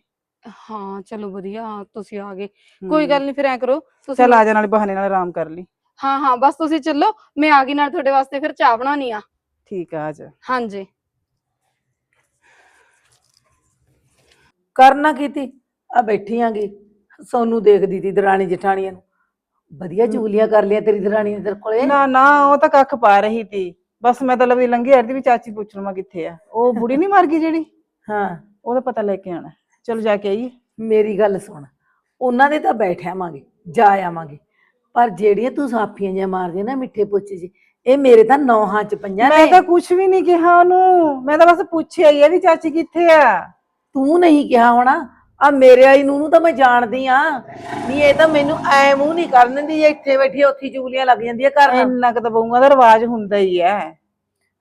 Speaker 2: ਹਾਂ ਚਲੋ ਵਧੀਆ ਤੁਸੀਂ ਆ ਗਏ। ਕੋਈ ਗੱਲ ਨਹੀਂ ਫਿਰ ਐ ਕਰੋ ਤੁਸੀਂ
Speaker 4: ਚਲ ਆ ਜਾ ਨਾਲੇ ਬਹਾਨੇ ਨਾਲ ਆਰਾਮ ਕਰ ਲਈ।
Speaker 2: ਹਾਂ ਹਾਂ ਬਸ ਤੁਸੀਂ ਚੱਲੋ ਮੈਂ ਆ ਗਈ ਨਾਲ ਤੁਹਾਡੇ ਵਾਸਤੇ ਫਿਰ ਚਾਹ ਬਣਾਉਣੀ ਆ।
Speaker 4: ਠੀਕ ਆ ਆ ਜਾ।
Speaker 2: ਹਾਂਜੀ।
Speaker 3: ਕਰਨਾ ਕੀਤੀ ਆ ਬੈਠੀ ਆਂਗੀ ਸੋਨੂੰ ਦੇਖਦੀ ਤੀ ਦਰਾਣੀ ਜਠਾਣੀਆਂ ਨੂੰ। ਵਧੀਆ ਚੁਗਲੀਆਂ ਕਰ ਲਿਆ ਤੇਰੀ ਦਰਾਣੀ ਨੇ ਤੇਰੇ ਕੋਲੇ।
Speaker 4: ਨਾ ਨਾ ਉਹ ਤਾਂ ਕੱਖ ਪਾ ਰਹੀ ਤੀ ਬਸ ਮੈਂ ਤਾਂ ਲਵੀ ਲੰਘੀ ਹਰਦੀ ਵੀ ਚਾਚੀ ਪੁੱਛ ਲਵਾਂ ਕਿੱਥੇ ਆ। ਉਹ ਬੁੜੀ ਨਹੀਂ ਮਰ ਗਈ ਜਿਹੜੀ?
Speaker 3: ਹਾਂ।
Speaker 4: ਉਹਦਾ ਪਤਾ ਲੈ ਕੇ ਆਣਾ ਚਲ ਜਾ ਕੇ ਆਈਏ।
Speaker 3: ਮੇਰੀ ਗੱਲ ਸੁਣ ਉਹਨਾਂ ਦੇ ਤਾਂ ਬੈਠ ਆਵਾਂਗੇ ਜਾ ਆਵਾਂਗੇ। ਪਰ ਜਿਹੜੀਆਂ ਤੂੰ ਸਾਫੀਆਂ ਜਿਹਾ ਮਾਰਦੀਆਂ ਨਾ ਮਿੱਠੇ ਪੁੱਛ ਜੀ ਇਹ ਮੇਰੇ ਤਾਂ ਨੌਹਾਂ ਚ ਪੰਜਾਂ
Speaker 4: ਮੈਂ
Speaker 3: ਨੇ
Speaker 4: ਤਾਂ ਕੁਝ ਵੀ ਨਹੀਂ ਕਿਹਾ ਉਹਨੂੰ। ਮੈਂ ਤਾਂ ਬਸ ਪੁੱਛਿਆ ਹੀ ਆ ਵੀ ਚਾਚੀ ਕਿੱਥੇ ਆ?
Speaker 3: ਤੂੰ ਨਹੀਂ ਕਿਹਾ ਹੋਣਾ। ਆ ਮੇਰੇ ਆਈ ਨੂੰ ਨੂੰ ਤਾਂ ਮੈਂ ਜਾਣਦੀ ਆ। ਨਹੀਂ ਇਹ ਤਾਂ ਮੈਨੂੰ ਐ ਮੂੰਹ ਨਹੀਂ ਕਰਨ ਦਿੰਦੀ ਜੇ ਇੱਥੇ ਬੈਠੀ ਆ, ਉੱਥੇ ਹੀ ਚੁਗਲੀਆਂ ਲੱਗ ਜਾਂਦੀਆਂ ਕਰਨ
Speaker 4: ਇੰਨਾ ਕੁ ਤਾਂ ਬਹੂਆਂ ਦਾ ਰਿਵਾਜ ਹੁੰਦਾ ਹੀ ਐ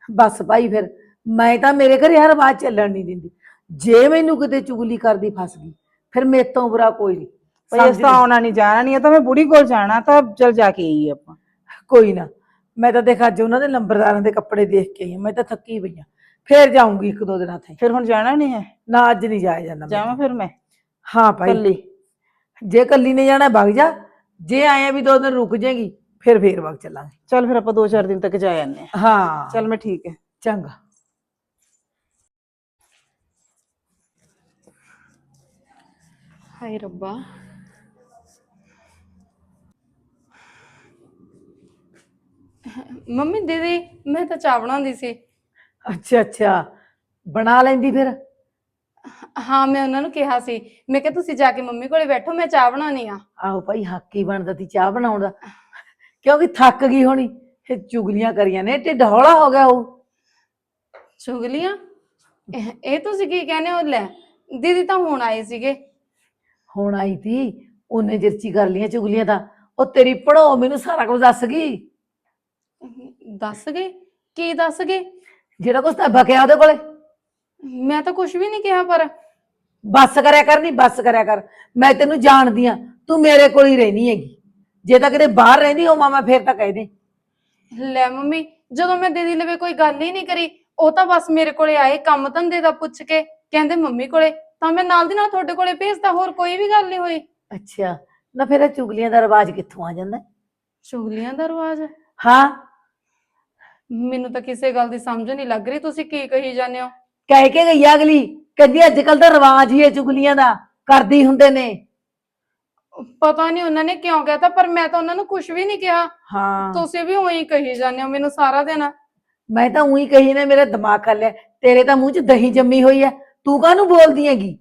Speaker 3: ਬਸ ਭਾਈ ਫਿਰ ਮੈਂ ਤਾਂ ਮੇਰੇ ਘਰੇ ਹਰ ਬਾਤ ਚੱਲਣ ਨਹੀਂ ਦਿੰਦੀ। ਜੇ ਮੈਨੂੰ ਕਿਤੇ ਚੁਗਲੀ ਕਰਦੀ ਫਸ ਗਈ ਫਿਰ ਮੇਰੇ ਤੋਂ ਬੁਰਾ ਕੋਈ ਨਹੀਂ।
Speaker 4: ਭਈ ਇਸ
Speaker 3: ਸਮਝਦੀ?
Speaker 4: ਤਾਂ ਆਉਣਾ ਨਹੀਂ ਜਾਣਾ ਨਹੀਂ ਤਾਂ ਮੈਂ ਬੁੜੀ ਕੋਲ ਜਾਣਾ ਤਾਂ ਚਲ ਜਾ ਕੇ ਆਈਏ ਆਪਾਂ।
Speaker 3: ਕੋਈ ਨਾ ਮੈਂ ਤਾਂ ਦੇਖ ਅੱਜ ਉਹਨਾਂ ਦੇ ਲੰਬਰਦਾਰਾਂ ਦੇ ਕੱਪੜੇ ਦੇਖ ਕੇ ਆਈ ਹਾਂ ਮੈਂ ਤਾਂ ਥੱਕੀ ਪਈ ਹਾਂ। ਫੇਰ ਜਾਊਂਗੀ ਇੱਕ ਦੋ ਦਿਨਾਂ ਤਾਈਂ
Speaker 4: ਫਿਰ ਹੁਣ ਜਾਣਾ ਨਹੀਂ ਹੈ?
Speaker 3: ਨਾ ਅੱਜ ਨਹੀਂ ਜਾਇਆ ਜਾਂਦਾ ਮੇਰੇ
Speaker 4: ਜਾਵਾਂ ਫਿਰ ਮੈਂ?
Speaker 3: ਤੋਂ। ਹਾਂ ਭਾਈ।
Speaker 4: ਕੱਲੀ
Speaker 3: ਜੇ ਕੱਲੀ ਨੇ ਜਾਣਾ ਵਗ ਜਾ। ਜੇ ਆਏ ਆ ਵੀ ਦੋ ਦਿਨ ਰੁਕ ਜਾਏਗੀ ਫਿਰ ਫੇਰ ਵਗ ਚੱਲਾਂਗੇ।
Speaker 4: ਚਲ ਫਿਰ ਆਪਾਂ 2-4 ਦਿਨ ਤੱਕ ਜਾ ਆਨੇ ਆ
Speaker 3: ਹਾਂ।
Speaker 4: ਚਲ ਮੈਂ ਠੀਕ ਹੈ।
Speaker 3: ਚੰਗਾ।
Speaker 2: ਹਾਏ ਰੱਬਾ। ਮੰਮੀ ਦੀਦੀ ਮੈਂ ਤਾਂ ਚਾਹ ਬਣਾਉਂਦੀ ਸੀ।
Speaker 3: ਅੱਛਾ ਅੱਛਾ। ਬਣਾ ਲੈਂਦੀ ਫਿਰ?
Speaker 2: ਹਾਂ ਮੈਂ ਉਹਨਾਂ ਨੂੰ ਕਿਹਾ ਸੀ। ਮੈਂ ਕਿਹਾ ਤੁਸੀਂ ਜਾ ਕੇ ਮੰਮੀ ਕੋਲੇ ਬੈਠੋ ਮੈਂ ਚਾਹ ਬਣਾਉਣੀ ਆ।
Speaker 3: ਆਹੋ ਭਾਈ ਹੱਕ ਹੀ ਬਣਦਾ ਤੀ ਚਾਹ ਬਣਾਉਣ ਦਾ? ਕਿਉਂਕਿ ਥੱਕ ਗਈ ਹੋਣੀ। ਇਹ ਚੁਗਲੀਆਂ ਕਰੀਆਂ ਨੇ ਢਿੱਡ ਹੌਲਾ ਹੋ ਗਿਆ ਉਹ।
Speaker 2: ਚੁਗਲੀਆਂ? ਇਹ ਇਹ ਤੁਸੀਂ ਕੀ ਕਹਿੰਦੇ ਹੋ? ਲੈ ਦੀਦੀ ਤਾਂ ਹੁਣ ਆਏ ਸੀਗੇ।
Speaker 3: ਹੁਣ ਆਈ ਤੀ। ਉਹਨੇ ਜਿਰਚੀ ਕਰ ਲੀਆਂ ਚੁਗਲੀਆਂ ਤਾਂ। ਉਹ ਤੇਰੀ ਪੜੋ ਮੈਨੂੰ ਸਾਰਾ ਕੁਝ ਦੱਸ ਗਈ।
Speaker 2: ਦੱਸ ਗਏ? ਕੀ ਦੱਸ ਗਏ?
Speaker 3: ਜਿਹੜਾ ਕੁਝ ਤਾਂ ਬਕਿਆ ਉਹਦੇ ਕੋਲੇ।
Speaker 2: ਮੈਂ ਤਾਂ ਕੁਝ ਵੀ ਨਹੀਂ ਕਿਹਾ ਪਰ
Speaker 3: ਬੱਸ ਕਰਿਆ ਕਰ ਨਹੀਂ ਬੱਸ ਕਰਿਆ ਕਰ। ਮੈਂ ਤੈਨੂੰ ਜਾਣਦੀ ਆ ਤੂੰ ਮੇਰੇ ਕੋਲ ਹੀ ਰਹਿਣੀ ਹੈਗੀ। ਜੇ ਤਾਂ ਕਿਤੇ ਬਾਹਰ ਰਹਿੰਦੀ ਹੋ ਮਾਮਾ ਫੇਰ ਤਾਂ ਕਹਿ ਦੇ।
Speaker 2: ਲੈ ਮੰਮੀ ਜਦੋਂ ਮੈਂ ਦੀਦੀ ਲਵੇ ਕੋਈ ਗੱਲ ਹੀ ਨਹੀਂ ਕਰੀ ਉਹ ਤਾਂ ਬਸ ਮੇਰੇ ਕੋਲੇ ਆਏ ਕੰਮ ਧੰਦੇ ਦਾ ਪੁੱਛ ਕੇ ਕਹਿੰਦੇ ਮੰਮੀ ਕੋਲੇ ਤਾਂ ਮੈਂ ਨਾਲ ਦੀ ਨਾਲ ਤੁਹਾਡੇ ਕੋਲੇ ਭੇਜਦਾ ਹੋਰ ਕੋਈ ਵੀ ਗੱਲ ਨਹੀਂ ਹੋਈ।
Speaker 3: ਅੱਛਾ ਨਾ ਫਿਰ ਇਹ ਚੁਗਲੀਆਂ ਦਾ ਰਿਵਾਜ ਕਿੱਥੋਂ ਆ ਜਾਂਦਾ?
Speaker 2: ਚੁਗਲੀਆਂ ਦਾ ਰਿਵਾਜ?
Speaker 3: ਹਾਂ
Speaker 2: ਮੈਨੂੰ ਤਾਂ ਕਿਸੇ ਗੱਲ ਦੀ ਸਮਝ ਨਹੀਂ ਲੱਗ ਰਹੀ ਤੁਸੀਂ ਕੀ ਕਹੀ ਜਾਂਦੇ ਹੋ?
Speaker 3: ਕਹਿ ਕੇ ਗਈ ਆ ਅਗਲੀ ਕਹਿੰਦੀ ਅੱਜ ਕੱਲ ਦਾ ਰਿਵਾਜ ਹੀ ਹੈ ਚੁਗਲੀਆਂ ਦਾ ਕਰਦੀ ਹੁੰਦੇ ਨੇ।
Speaker 2: ਪਤਾ ਨਹੀਂ ਉਹਨਾਂ ਨੇ ਕਿਉਂ ਕਹਿਤਾ ਪਰ ਮੈਂ ਤਾਂ ਉਹਨਾਂ ਨੂੰ ਕੁਝ ਵੀ ਨਹੀਂ ਕਿਹਾ।
Speaker 3: ਹਾਂ।
Speaker 2: ਤੁਸੀਂ ਵੀ ਉਹੀ ਕਹੀ ਜਾਂਦੇ ਹੋ ਮੈਨੂੰ ਸਾਰਾ ਦਿਨ।
Speaker 3: ਮੈਂ ਤਾਂ ਉਹੀ ਕਹੀ ਨੇ ਮੇਰਾ ਦਿਮਾਗ ਖਾ ਲਿਆ। ਤੇਰੇ ਤਾਂ ਮੂੰਹ 'ਚ ਦਹੀਂ ਜੰਮੀ ਹੋਈ ਹੈ ਤੂੰ ਕਾਹਨੂੰ ਬੋਲਦੀ ਹੈਗੀ?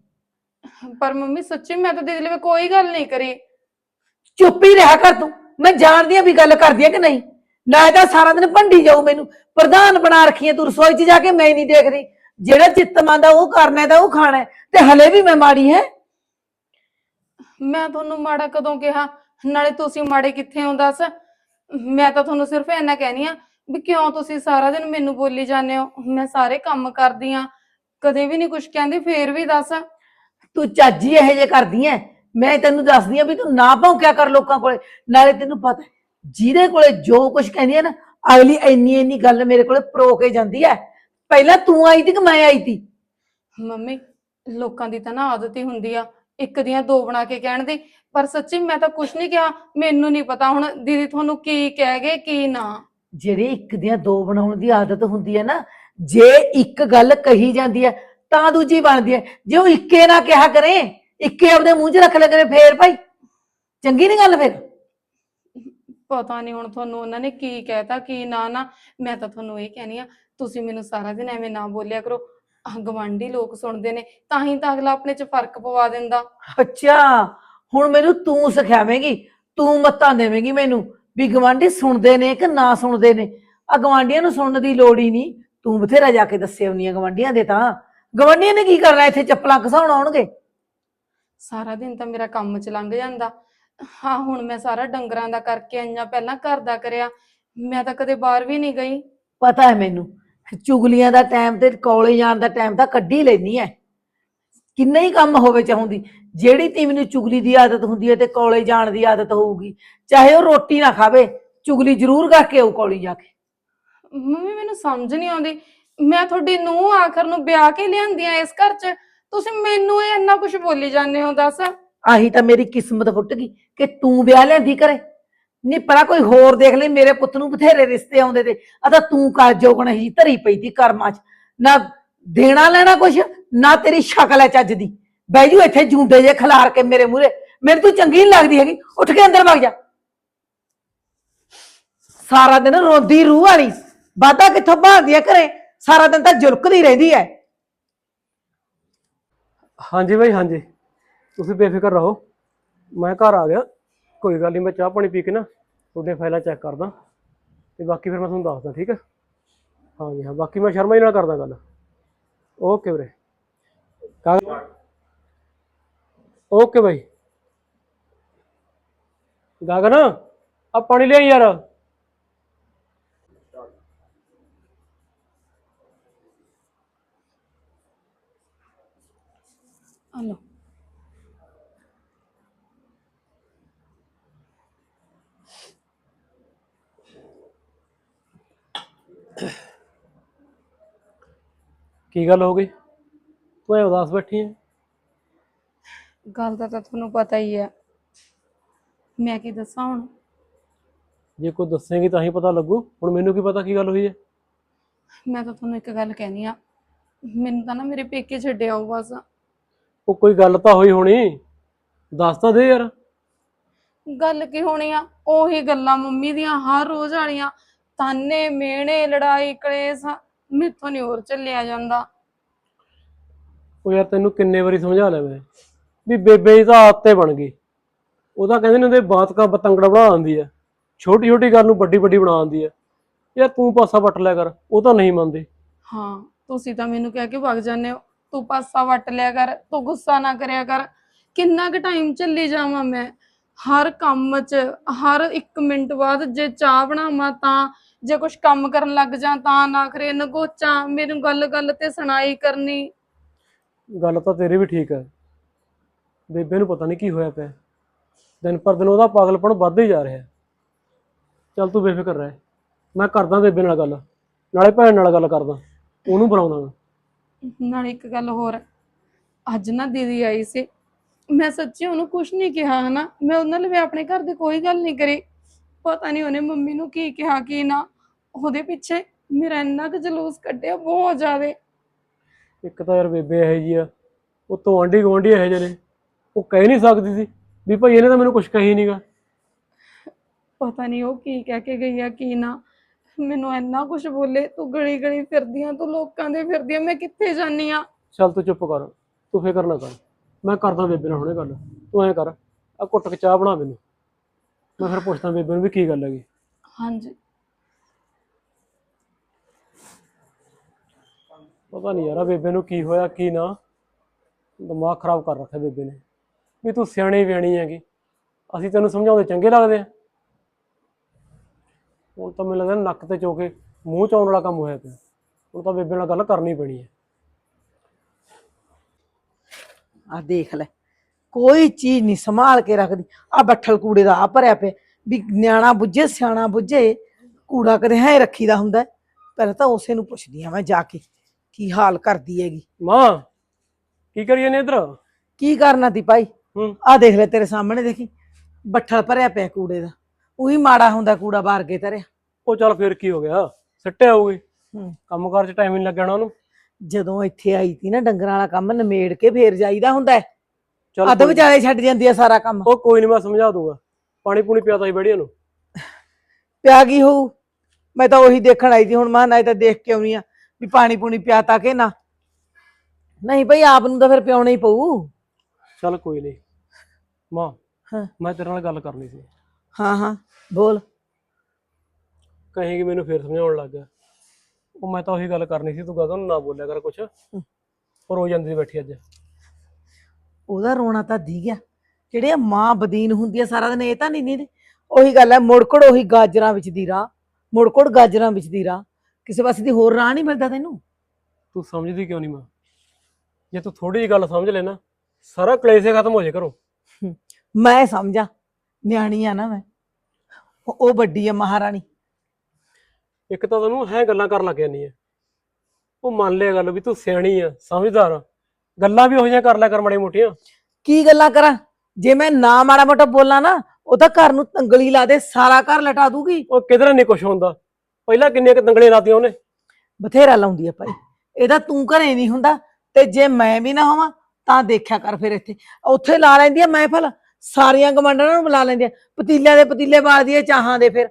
Speaker 2: ਪਰ ਮੰਮੀ ਸੱਚੀ ਮੈਂ ਤਾਂ ਦੀਦੀ ਲਈ ਕੋਈ ਗੱਲ ਨਹੀਂ ਕਰੀ।
Speaker 3: ਚੁੱਪ ਹੀ ਰਿਹਾ ਕਰ ਤੂੰ ਮੈਂ ਜਾਣਦੀ ਆ ਵੀ ਗੱਲ ਕਰਦੀ ਆ ਕਿ ਨਹੀਂ। ਨਾ ਤਾਂ ਸਾਰਾ ਦਿਨ ਭੰਡੀ ਜਾਊ ਮੈਨੂੰ। ਪ੍ਰਧਾਨ ਬਣਾ ਰੱਖੀ ਹੈ ਤੂੰ ਰਸੋਈ 'ਚ ਜਾ ਕੇ ਮੈਂ ਨਹੀਂ ਦੇਖਦੀ ਜਿਹੜਾ ਚਿੱਤ ਮੰਨਦਾ ਉਹ ਕਰਨਾ ਤਾਂ ਉਹ ਖਾਣਾ ਹੈ। ਤੇ ਹਲੇ ਵੀ ਮੈਂ ਮਾੜੀ ਹੈ
Speaker 2: ਮੈਂ ਤੁਹਾਨੂੰ ਮਾੜਾ ਕਦੋਂ ਕਿਹਾ? ਨਾਲੇ ਤੁਸੀਂ ਮਾੜੇ ਕਿੱਥੇ ਹੋ ਦੱਸ? ਮੈਂ ਤਾਂ ਤੁਹਾਨੂੰ ਸਿਰਫ ਇੰਨਾ ਕਹਿਣੀ ਆ ਵੀ ਕਿਉਂ ਤੁਸੀਂ ਸਾਰਾ ਦਿਨ ਮੈਨੂੰ ਬੋਲੀ ਜਾਂਦੇ ਹੋ? ਮੈਂ ਸਾਰੇ ਕੰਮ ਕਰਦੀ ਆ। ਕਦੇ ਵੀ ਨਹੀਂ ਕੁਝ ਕਹਿੰਦੀ ਫੇਰ ਵੀ ਦੱਸ।
Speaker 3: ਤੂੰ ਚਾਜੀ ਇਹੋ ਜੇ ਕਰਦੀ ਐ। ਮੈਂ ਤੈਨੂੰ ਦੱਸਦੀ ਆ ਵੀ ਤੂੰ ਨਾ ਭੌਂਕਿਆ ਕਰ ਲੋਕਾਂ ਕੋਲੇ। ਨਾਲੇ ਤੈਨੂੰ ਪਤਾ ਹੈ, ਜਿਹਦੇ ਕੋਲੇ ਜੋ ਕੁਝ ਕਹਿੰਦੀ ਹੈ ਨਾ ਅਗਲੀ ਇੰਨੀ ਇੰਨੀ ਗੱਲ ਮੇਰੇ ਕੋਲੇ ਪ੍ਰੋ ਕੇ ਜਾਂਦੀ ਐ। ਪਹਿਲਾਂ ਤੂੰ ਆਈ ਤੀ ਕਿ ਮੈਂ ਆਈ ਤੀ
Speaker 2: ਮੰਮੀ ਲੋਕਾਂ ਦੀ ਤਾਂ ਨਾ ਆਦਤ ਹੀ ਹੁੰਦੀ ਆ ਇੱਕ ਦੀਆਂ ਦੋ ਬਣਾ ਕੇ ਕਹਿਣ ਦੀ। ਪਰ ਸੱਚੀ ਮੈਂ ਤਾਂ ਕੁਝ ਨਹੀਂ ਕਿਹਾ ਮੈਨੂੰ ਨਹੀਂ ਪਤਾ ਹੁਣ ਦੀਦੀ ਤੁਹਾਨੂੰ ਕੀ ਕਹਿ ਗਏ ਕੀ ਨਾ।
Speaker 3: ਜਿਹੜੀ ਇੱਕ ਦੀਆਂ ਦੋ ਬਣਾਉਣ ਦੀ ਆਦਤ ਹੁੰਦੀ ਹੈ ਨਾ ਜੇ ਇੱਕ ਗੱਲ ਕਹੀ ਜਾਂਦੀ ਹੈ ਤਾਂ ਦੂਜੀ ਬਣਦੀ ਹੈ ਜੇ ਉਹ ਇੱਕੇ ਨਾ ਕਿਹਾ ਕਰੇ ਇੱਕੇ ਆਪਦੇ ਮੂੰਹ 'ਚ ਰੱਖ ਲਿਆ ਕਰੇ ਫੇਰ ਭਾਈ ਚੰਗੀ ਨਹੀਂ ਗੱਲ ਫੇਰ?
Speaker 2: ਪਤਾ ਨਹੀਂ ਹੁਣ ਤੁਹਾਨੂੰ ਉਹਨਾਂ ਨੇ ਕੀ ਕਹਿਤਾ ਕੀ ਨਾ ਨਾ। ਮੈਂ ਤਾਂ ਤੁਹਾਨੂੰ ਇਹ ਕਹਿਣੀ ਆ ਤੁਸੀਂ ਮੈਨੂੰ ਸਾਰਾ ਦਿਨ ਐਵੇਂ ਨਾ ਬੋਲਿਆ ਕਰੋ। ਆਹ ਗਵਾਂਢੀ ਲੋਕ ਸੁਣਦੇ ਨੇ ਤਾਂ ਹੀ ਤਾਂ ਅਗਲਾ ਆਪਣੇ 'ਚ ਫ਼ਰਕ ਪਵਾ ਦਿੰਦਾ।
Speaker 3: ਅੱਛਾ ਹੁਣ ਮੈਨੂੰ ਤੂੰ ਸਿਖਾਵੇਂਗੀ ਤੂੰ ਮੱਤਾਂ ਦੇਵੇਂਗੀ ਮੈਨੂੰ ਵੀ ਗਵਾਂਢੀ ਸੁਣਦੇ ਨੇ ਕਿ ਨਾ ਸੁਣਦੇ ਨੇ। ਆ ਗਵਾਂਢੀਆਂ ਨੂੰ ਸੁਣਨ ਦੀ ਲੋੜ ਹੀ ਨਹੀਂ ਤੂੰ ਬਥੇਰਾ ਜਾ ਕੇ ਦੱਸੇ ਹੁੰਦੀਆਂ ਗਵਾਂਢੀਆਂ ਦੇ ਤਾਂ। ਗਵਾਂਢੀਆਂ ਨੇ ਕੀ ਕਰਨਾ ਇੱਥੇ ਚੱਪਲਾਂ ਘਸਾਉਣ ਆਉਣਗੇ?
Speaker 2: ਸਾਰਾ ਦਿਨ ਤਾਂ ਮੇਰਾ ਕੰਮ 'ਚ ਲੰਘ ਜਾਂਦਾ। ਹਾਂ ਹੁਣ ਮੈਂ ਸਾਰਾ ਡੰਗਰਾਂ ਦਾ ਕਰਕੇ ਆਈਆਂ ਪਹਿਲਾਂ ਘਰ ਦਾ ਕਰਿਆ ਮੈਂ ਤਾਂ ਕਦੇ ਬਾਹਰ ਵੀ ਨਹੀਂ ਗਈ।
Speaker 3: ਪਤਾ ਹੈ ਮੈਨੂੰ ਚੁਗਲੀਆਂ ਦਾ ਟਾਈਮ ਤੇ ਕਾਲਜ ਜਾਣ ਦਾ ਟਾਈਮ ਤਾਂ ਕੱਢੀ ਲੈਣੀ ਹੈ ਕਿੰਨਾ ਹੀ ਕੰਮ ਹੋਵੇ ਚਾਹੁੰਦੀ ਜਿਹੜੀ ਤੀ ਮੈਨੂੰ ਚੁਗਲੀ ਦੀ ਆਦਤ ਹੁੰਦੀ ਹੈ ਤੇ ਕਾਲਜ ਜਾਣ ਦੀ ਆਦਤ ਹੋਊਗੀ ਚਾਹੇ ਉਹ ਰੋਟੀ ਨਾ ਖਾਵੇ ਚੁਗਲੀ ਜ਼ਰੂਰ ਕਰਕੇ ਆਊ ਕਾਲਜ ਜਾ ਕੇ।
Speaker 2: ਮੰਮੀ ਮੈਨੂੰ ਸਮਝ ਨਹੀਂ ਆਉਂਦੀ ਮੈਂ ਤੁਹਾਡੀ ਨੂੰ ਆਖਰ ਨੂੰ ਵਿਆਹ ਕੇ ਲਿਆਂਦੀ ਆ ਇਸ ਘਰ 'ਚ? ਤੁਸੀਂ ਮੈਨੂੰ ਇਹ ਇੰਨਾ ਕੁਝ ਬੋਲੀ ਜਾਂਦੇ ਹੋ ਦੱਸ।
Speaker 3: ਆਹੀ ਤਾਂ ਮੇਰੀ ਕਿਸਮਤ ਫੁੱਟ ਗਈ ਕਿ ਤੂੰ ਵਿਆਹ ਲੈਂਦੀ ਕਰੇ। ਨਹੀਂ ਪਰਾ ਕੋਈ ਹੋਰ ਦੇਖ ਲਈ ਮੇਰੇ ਪੁੱਤ ਨੂੰ ਬਥੇਰੇ ਰਿਸ਼ਤੇ ਆਉਂਦੇ ਤੇ। ਆ ਤਾਂ ਤੂੰ ਕਰ ਜੋਗਣ ਹੀ ਧਰੀ ਪਈ ਤੀ ਕਰਮਾਂ 'ਚ। ਨਾ ਦੇਣਾ ਲੈਣਾ ਕੁਛ, ਨਾ ਤੇਰੀ ਸ਼ਕਲ ਹੈ ਚੱਜ ਦੀ। ਬਹਿ ਜੂ ਇੱਥੇ ਜੂੰਡੇ ਜੇ ਖਿਲਾਰ ਕੇ ਮੇਰੇ ਮੂਹਰੇ। ਮੈਨੂੰ ਤੂੰ ਚੰਗੀ ਨਹੀਂ ਲੱਗਦੀ ਹੈਗੀ। ਉੱਠ ਕੇ ਅੰਦਰ ਵਗ ਜਾ। ਸਾਰਾ ਦਿਨ ਰੋਂਦੀ ਰੂਹ ਵਾਲੀ। ਵਾਦਾ ਕਿੱਥੋਂ ਭਾਲਦੀ ਹੈ ਘਰੇ? ਸਾਰਾ ਦਿਨ ਤਾਂ ਜੁਲਕਦੀ ਰਹਿੰਦੀ ਹੈ
Speaker 1: ਹਾਂਜੀ ਬਾਈ, ਹਾਂਜੀ। ਤੁਸੀਂ ਬੇਫਿਕਰ ਰਹੋ। ਮੈਂ ਘਰ ਆ ਗਿਆ। ਕੋਈ ਗੱਲ ਨਹੀਂ, ਮੈਂ ਚਾਹ ਪਾਣੀ ਪੀ ਕੇ ਨਾ ਤੁਹਾਡੇ ਫਾਈਲਾਂ ਚੈੱਕ ਕਰਦਾ। ਤੇ ਬਾਕੀ ਫਿਰ ਮੈਂ ਤੁਹਾਨੂੰ ਦੱਸਦਾ, ਠੀਕ ਹੈ? ਹਾਂਜੀ ਹਾਂ, ਬਾਕੀ ਮੈਂ ਸ਼ਰਮਾ ਜੀ ਨਾਲ ਕਰਦਾ ਗੱਲ। ਓਕੇ ਵੀਰੇ। ਓਕੇ ਬਾਈ। ਗਗਨ ਆ ਪਾਣੀ ਲਿਆ ਯਾਰ
Speaker 2: ਹਲੋ
Speaker 1: ਕੀ ਗੱਲ ਹੋ ਗਈ? ਤੂੰ ਐ ਉਦਾਸ ਬੈਠੀ ਹੈ
Speaker 2: ਗੱਲ ਦਾ ਤਾਂ ਤੁਹਾਨੂੰ ਪਤਾ ਹੀ ਹੈ ਮੈਂ ਕੀ ਦੱਸਾਂ ਹੁਣ?
Speaker 1: ਜੇ ਕੋਈ ਦੱਸੇਗੀ ਤਾਂ ਹੀ ਪਤਾ ਲੱਗੂ। ਹੁਣ ਮੈਨੂੰ ਕੀ ਪਤਾ ਕੀ ਗੱਲ ਹੋਈ ਹੈ
Speaker 2: ਮੈਂ ਤਾਂ ਤੁਹਾਨੂੰ ਇੱਕ ਗੱਲ ਕਹਿਣੀ ਆ। ਮੈਨੂੰ ਤਾਂ ਨਾ ਮੇਰੇ ਪੇਕੇ ਛੱਡਿਆ ਉਹ ਬਸ।
Speaker 1: ਉਹ ਕੋਈ ਗੱਲ ਤਾਂ ਹੋਈ ਹੋਣੀ। ਦੱਸ ਤਾਂ ਦੇ ਯਾਰ।
Speaker 2: ਗੱਲ ਕੀ ਹੋਣੀ ਆ? ਉਹੀ ਗੱਲਾਂ ਮੰਮੀ ਦੀਆਂ ਹਰ ਰੋਜ਼ ਵਾਲੀਆਂ। ਤਾਨੇ ਮੇਣੇ ਲੜਾਈ ਕਲੇਸ਼ ਮੈਥੋਂ ਨਹੀਂ ਹੋਰ ਚੱਲਿਆ ਜਾਂਦਾ।
Speaker 1: ਉਹ ਯਾਰ ਤੈਨੂੰ ਕਿੰਨੇ ਵਾਰੀ ਸਮਝਾ ਲਿਆ ਮੈਂ? ਵੀ ਬੇਬੇ ਦੀ ਤਾਂ ਆਦਤੇ ਬਣ ਗਈ। ਉਹਦਾ ਕਹਿੰਦੇ ਨੇ ਉਹਦੇ ਬਾਤ ਕਾ ਬਤੰਗੜਾ ਬਣਾ ਦਿੰਦੀ ਆ। ਛੋਟੀ ਛੋਟੀ ਗੱਲ ਨੂੰ ਵੱਡੀ ਵੱਡੀ ਬਣਾ ਦਿੰਦੀ ਆ। ਯਾਰ ਤੂੰ ਪਾਸਾ ਵੱਟ ਲਿਆ ਕਰ ਉਹ ਤਾਂ ਨਹੀਂ ਮੰਨਦੇ।
Speaker 2: ਹਾਂ ਤੁਸੀਂ ਤਾਂ ਮੈਨੂੰ ਕਹਿ ਕੇ ਵਗ ਜਾਂਦੇ ਹੋ। ਤੂੰ ਪਾਸਾ ਵੱਟ ਲਿਆ ਕਰ ਤੂੰ ਗੁੱਸਾ ਨਾ ਕਰਿਆ ਕਰ। ਕਿੰਨਾ ਕੁ ਟਾਈਮ ਚੱਲੀ ਜਾਵਾਂ ਮੈਂ? ਹਰ ਕੰਮ 'ਚ ਹਰ 1 ਮਿੰਟ ਬਾਅਦ ਜੇ ਚਾਹ ਬਣਾਵਾਂ ਤਾਂ ਜੇ ਕੁਝ ਕੰਮ ਕਰਨ ਲੱਗ ਜਾ ਤਾਂ ਨਾ ਕਰੇ ਨਗੋਚਾਂ ਮੈਨੂੰ ਗੱਲ ਗੱਲ ਤੇ ਸੁਣਾਈ ਕਰਨੀ।
Speaker 1: ਗੱਲ ਤਾਂ ਤੇਰੀ ਵੀ ਠੀਕ ਹੈ। ਬੇਬੇ ਨੂੰ ਪਤਾ ਨਹੀਂ ਕੀ ਹੋਇਆ ਪਿਆ। ਦਿਨ ਪਰ ਦਿਨ ਉਹਦਾ ਪਾਗਲਪਣ ਵੱਧਦਾ ਹੀ ਜਾ ਰਿਹਾ। ਚੱਲ ਤੂੰ ਬੇਫਿਕਰ ਰਹਿ। ਮੈਂ ਕਰਦਾ ਬੇਬੇ ਨਾਲ ਗੱਲ। ਨਾਲੇ ਭੈਣ ਨਾਲ ਗੱਲ ਕਰਦਾ। ਉਹਨੂੰ ਬੁਲਾਉਂਦਾ ਮੈਂ।
Speaker 2: ਨਾਲ ਇੱਕ ਗੱਲ ਹੋਰ। ਅੱਜ ਨਾ ਦੀਦੀ ਆਈ ਸੀ। ਮੈਂ ਸੱਚੀ ਉਹਨੂੰ ਕੁਝ ਨਹੀਂ ਕਿਹਾ ਹਨਾ। ਮੈਂ ਉਹਨਾਂ ਲਈ ਆਪਣੇ ਘਰ ਦੀ ਕੋਈ ਗੱਲ ਨਹੀਂ ਕਰੀ। ਪਤਾ ਨਹੀਂ ਉਹਨੇ ਮੰਮੀ ਨੂੰ ਕੀ ਕਿਹਾ ਕੀ ਨਾ। ਉਹਦੇ ਪਿੱਛੇ ਮੇਰਾ ਇੰਨਾ ਕੁ ਜਲੂਸ ਕੱਢਿਆ ਬਹੁਤ ਜ਼ਿਆਦੇ।
Speaker 1: ਇੱਕ ਤਾਂ ਯਾਰ ਬੇਬੇ ਇਹੋ ਜੀ ਆ। ਉਹ ਤੋਂ ਆਂਢੀ ਗੁਆਂਢੀ ਇਹੋ ਜਿਹੇ ਨੇ। ਉਹ ਕਹਿ ਨਹੀਂ ਸਕਦੀ ਸੀ ਵੀ ਭਾਈ ਇਹਨੇ ਤਾਂ ਮੈਨੂੰ ਕੁਝ ਕਹੀ ਨਹੀਂਗਾ
Speaker 2: ਪਤਾ ਨਹੀਂ ਉਹ ਕੀ ਕਹਿ ਕੇ ਗਈ ਆ ਕੀ ਨਾ। ਮੈਨੂੰ ਇੰਨਾ ਕੁਝ ਬੋਲੇ ਤੂੰ ਗਲੀ ਗਲੀ ਫਿਰਦੀਆਂ ਤੂੰ ਲੋਕਾਂ ਦੇ ਫਿਰਦੀਆਂ ਮੈਂ ਕਿੱਥੇ ਜਾਨੀ ਆ?
Speaker 1: ਚੱਲ ਤੂੰ ਚੁੱਪ ਕਰ ਤੂੰ ਫਿਕਰ ਨਾ ਕਰ। ਮੈਂ ਕਰਦਾ ਬੇਬੇ ਨਾਲ ਹੁਣੇ ਗੱਲ ਤੂੰ ਐਂ ਕਰ ਆ ਘੁੱਟ ਕੇ ਚਾਹ ਬਣਾ ਮੈਨੂੰ। ਮੈਂ ਫਿਰ ਪੁੱਛਦਾ ਬੇਬੇ ਨੂੰ ਵੀ ਕੀ ਗੱਲ ਹੈਗੀ।
Speaker 2: ਹਾਂਜੀ।
Speaker 1: ਪਤਾ ਨਹੀਂ ਯਾਰ ਆਹ ਬੇਬੇ ਨੂੰ ਕੀ ਹੋਇਆ ਕੀ ਨਾ। ਦਿਮਾਗ ਖਰਾਬ ਕਰ ਰੱਖਿਆ ਬੇਬੇ ਨੇ। ਵੀ ਤੂੰ ਸਿਆਣੀ ਵਿਆਣੀ ਹੈਗੀ। ਅਸੀਂ ਤੈਨੂੰ ਸਮਝਾਉਂਦੇ ਚੰਗੇ ਲੱਗਦੇ ਆ। ਹੁਣ ਤਾਂ ਮੈਨੂੰ ਲੱਗਦਾ ਨੱਕ ਤੇ ਚੋਕੇ ਮੂੰਹ ਚ ਵਾਲਾ ਕੰਮ ਹੋਇਆ ਪਿਆ। ਹੁਣ ਤਾਂ ਬੇਬੇ ਨਾਲ ਗੱਲ ਕਰਨੀ ਪੈਣੀ ਹੈ।
Speaker 3: ਆ ਦੇਖ ਲੈ। ਕੋਈ ਚੀਜ਼ ਨਹੀਂ ਸੰਭਾਲ ਕੇ ਰੱਖਦੀ। ਆ ਬੱਠਲ ਕੂੜੇ ਦਾ ਆ ਭਰਿਆ ਪਿਆ। ਵੀ ਨਿਆਣਾ ਬੁੱਝੇ ਸਿਆਣਾ ਬੁੱਝੇ ਕੂੜਾ ਕਦੇ ਹੈ ਰੱਖੀਦਾ ਹੁੰਦਾ। ਪਹਿਲਾਂ ਤਾਂ ਉਸੇ ਨੂੰ ਪੁੱਛਦੀ ਆ ਮੈਂ ਜਾ ਕੇ ਕੀ ਹਾਲ ਕਰਦੀ ਹੈਗੀ?
Speaker 1: ਮਾਂ ਕੀ ਕਰੀਏ ਨੇ ਇਧਰ?
Speaker 3: ਕੀ ਕਰਨਾ ਤੀ ਭਾਈ?
Speaker 1: ਹੂੰ।
Speaker 3: ਆ ਦੇਖ ਲੈ ਤੇਰੇ ਸਾਹਮਣੇ ਦੇਖੀ ਬੱਠਲ ਭਰਿਆ ਪਿਆ ਕੂੜੇ ਦਾ। ਉਹੀ ਮਾੜਾ ਹੁੰਦਾ ਕੂੜਾ ਬਾਹਰ ਕੇ ਧਰਿਆ।
Speaker 1: ਉਹ ਚੱਲ ਫੇਰ ਕੀ ਹੋ ਗਿਆ? ਸਿੱਟਿਆ ਹੋਊਗੀ।
Speaker 3: ਹੂੰ।
Speaker 1: ਕੰਮਕਾਰ ਚ ਟਾਈਮ ਨਹੀਂ ਲੱਗਣਾ ਉਹਨੂੰ।
Speaker 3: ਜਦੋਂ ਇੱਥੇ ਆਈ ਤੀ ਨਾ ਡੰਗਰਾਂ ਵਾਲਾ ਕੰਮ ਨਿਮੇੜ ਕੇ ਫੇਰ ਜਾਈਦਾ ਹੁੰਦਾ ਹੈ।
Speaker 1: ਚੱਲ
Speaker 3: ਅੱਧ
Speaker 1: ਕੋਈ-
Speaker 3: ਵਿਚਾਲੇ ਛੱਡ ਜਾਂਦੀ ਆ ਸਾਰਾ ਕੰਮ।
Speaker 1: ਉਹ ਕੋਈ ਨਹੀਂ ਮੈਂ ਸਮਝਾ ਦੂੰਗਾ। ਪਾਣੀ ਪੂਣੀ ਪਿਆਦਾ ਸੀ ਬੜੀਆਂ ਨੂੰ
Speaker 3: ਪਿਆ ਗਈ ਹੋਊ? ਮੈਂ ਤਾਂ ਉਹੀ ਦੇਖਣ ਆਈ ਸੀ ਹੁਣ ਮੈਂ ਨਾ ਤਾਂ ਦੇਖ ਕੇ ਆਉਣੀ ਆ ਵੀ ਪਾਣੀ ਪੂਣੀ ਪਿਆਤਾ ਕਿ ਨਾ। ਨਹੀਂ ਭਈ ਆਪ ਨੂੰ ਤਾਂ ਫਿਰ ਪਿਆਉਣਾ ਹੀ ਪਊ।
Speaker 1: ਚੱਲ ਕੋਈ ਨਹੀਂ ਮਾਂ
Speaker 3: ਹਾਂ।
Speaker 1: ਮੈਂ ਤੇਰੇ ਨਾਲ ਗੱਲ ਕਰਨੀ ਸੀ।
Speaker 3: ਹਾਂ ਹਾਂ ਬੋਲ।
Speaker 1: ਕਹੇਗੀ ਮੈਨੂੰ ਫੇਰ ਸਮਝਾਉਣ ਲੱਗ ਗਿਆ। ਉਹ ਮੈਂ ਤਾਂ ਉਹੀ ਗੱਲ ਕਰਨੀ ਸੀ ਤੂੰ ਗਗਨ ਨੂੰ ਬੋਲਿਆ ਕਰ ਕੁਛ। ਪਰ ਹੋ ਜਾਂਦੀ ਸੀ ਬੈਠੀ ਅੱਜ।
Speaker 3: ਉਹਦਾ ਰੋਣਾ ਤਾਂ ਦੀ ਗਿਆ। ਜਿਹੜੇ ਮਾਂ ਬਦੀਨ ਹੁੰਦੀ ਆ ਸਾਰਾ ਦਿਨ ਇਹ ਤਾਂ ਨਹੀਂ ਨਹੀਂ ਉਹੀ ਗੱਲ ਹੈ ਮੁੜਕੜ ਉਹੀ ਗਾਜਰਾਂ ਵਿੱਚ ਦੀ ਰਾਹ ਮੁੜਕੜ ਗਾਜਰਾਂ ਵਿੱਚ ਦੀ ਰਾਹ। ਕਿਸੇ ਪਾਸੇ ਦੀ ਹੋਰ ਰਾਹ ਨਹੀਂ ਮਿਲਦਾ ਤੈਨੂੰ?
Speaker 1: ਤੂੰ ਸਮਝਦੀ ਕਿਉਂ ਨਹੀਂ ਮਾਂ? ਜੇ ਤੂੰ ਥੋੜੀ ਜਿਹੀ ਗੱਲ ਸਮਝ ਲੈ ਨਾ ਸਾਰਾ ਕਲੇਸ਼ ਹੀ ਖਤਮ ਹੋ ਜਾਏ ਘਰੋਂ।
Speaker 3: ਮੈਂ ਸਮਝਾ ਨਿਆਣੀ ਆ ਨਾ ਮੈਂ। ਉਹ- ਉਹ ਵੱਡੀ ਆ ਮਹਾਰਾਣੀ।
Speaker 1: ਇੱਕ ਤਾਂ ਤੈਨੂੰ ਹੈ ਗੱਲਾਂ ਕਰਨ ਲੱਗ ਜਾਂਦੀ ਹੈ ਉਹ ਮੰਨ ਲਿਆ ਗੱਲ ਵੀ ਤੂੰ ਸਿਆਣੀ ਆ ਸਮਝਦਾਰ ਆ। ਗੱਲਾਂ ਵੀ ਉਹੋ ਜਿਹੀਆਂ ਕਰ ਲਿਆ ਕਰ ਮਾੜੀਆਂ ਮੋਟੀਆਂ।
Speaker 3: ਕੀ ਗੱਲਾਂ ਕਰਾਂ? ਜੇ ਮੈਂ ਨਾ ਮਾੜਾ ਮੋਟਾ ਬੋਲਾਂ ਨਾ ਉਹ ਤਾਂ ਘਰ ਨੂੰ ਤੰਗਲੀ ਲਾ ਦੇ ਸਾਰਾ ਘਰ ਲਟਾ ਦੂਗੀ।
Speaker 1: ਉਹ ਕਿਧਰੇ ਨਹੀਂ ਕੁਛ ਹੁੰਦਾ? ਪਹਿਲਾਂ ਕਿੰਨੀਆਂ ਕਿ ਦੰਗਲੀਆਂ ਲਾਤੀਆਂ ਉਹਨੇ?
Speaker 3: ਬਥੇਰਾ ਲਾਉਂਦੀ ਆ ਭਾਈ। ਇਹਦਾ ਤੂੰ ਘਰੇ ਨਹੀਂ ਹੁੰਦਾ ਤੇ ਜੇ ਮੈਂ ਵੀ ਨਾ ਹੋਵਾਂ ਤਾਂ ਦੇਖਿਆ ਕਰ ਫਿਰ ਇੱਥੇ। ਉੱਥੇ ਲਾ ਲੈਂਦੀ ਆ ਮਹਿਫਲ ਸਾਰੀਆਂ ਗਮੰਡਰਾਂ ਨੂੰ ਬੁਲਾ ਲੈਂਦੀ ਆ। ਪਤੀਲਿਆਂ ਦੇ ਪਤੀਲੇ ਬਾਲਦੀ ਆ ਚਾਹਾਂ ਦੇ ਫਿਰ।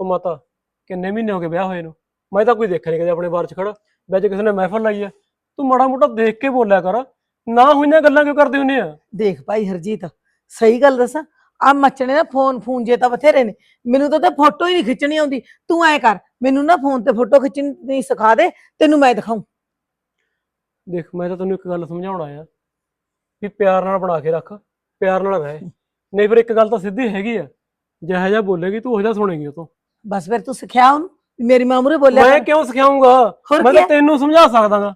Speaker 1: ਉਹ ਮਾਤਾ ਕਿੰਨੇ ਮਹੀਨੇ ਹੋ ਗਏ ਵਿਆਹ ਹੋਏ ਨੂੰ? ਮੈਂ ਤਾਂ ਕੋਈ ਦੇਖਿਆ ਨਹੀਂ ਕਦੇ ਆਪਣੇ ਬਾਰ ਚ ਖੜਾ। ਵਿੱਚ ਕਿਸੇ ਨੇ ਮਹਿਫਲ ਲਾਈ ਆ। ਤੂੰ ਮਾੜਾ ਮੋਟਾ ਦੇਖ ਕੇ ਬੋਲਿਆ ਕਰ। ਨਾ ਹੋਈਆਂ ਗੱਲਾਂ ਕਿਉਂ ਕਰਦੇ ਹੁੰਦੇ ਆ?
Speaker 3: ਦੇਖ ਭਾਈ ਹਰਜੀਤ ਸਹੀ ਗੱਲ ਦੱਸਾਂ ਆ ਮੱਚਣੇ ਨਾ ਫੋਨ ਫੋਨ ਜੇ ਤਾਂ ਬਥੇਰੇ ਨੇ। ਮੈਨੂੰ ਤਾਂ ਤੇ ਫੋਟੋ ਹੀ ਨਹੀਂ ਖਿੱਚਣੀ ਆਉਂਦੀ। ਤੂੰ ਐ ਕਰ ਮੈਨੂੰ ਨਾ ਫੋਨ ਤੇ ਫੋਟੋ ਖਿੱਚਣੀ ਸਿਖਾ ਦੇ ਤੈਨੂੰ ਮੈਂ ਦਿਖਾਉਂ।
Speaker 1: ਦੇਖ ਮੈਂ ਤਾਂ ਤੈਨੂੰ ਇੱਕ ਗੱਲ ਸਮਝਾਉਣ ਆਇਆ। ਵੀ ਪਿਆਰ ਨਾਲ ਬਣਾ ਕੇ ਰੱਖ ਪਿਆਰ ਨਾਲ ਰਹਿ। ਨਹੀਂ ਫਿਰ ਇੱਕ ਗੱਲ ਤਾਂ ਸਿੱਧੀ ਹੈਗੀ ਆ। ਜਿਹੋ ਜਿਹਾ ਬੋਲੇਗੀ ਤੂੰ ਉਹੋ ਜਿਹਾ ਸੁਣੇਗੀ ਉਹ ਤੋਂ।
Speaker 3: ਬਸ ਫਿਰ ਤੂੰ ਸਿਖਿਆ ਉਹਨੂੰ। ਮੇਰੀ ਮਾਂ ਮੂਹਰੇ ਬੋਲਿਆ
Speaker 1: ਮੈਂ
Speaker 3: ਕਰ।
Speaker 1: ਕਿਉਂ ਸਿਖਾਉਂਗਾ?
Speaker 3: ਹੋਰ
Speaker 1: ਮੈਂ
Speaker 3: ਕੀ ਹੈ?
Speaker 1: ਤੈਨੂੰ ਸਮਝਾ ਸਕਦਾਗਾ।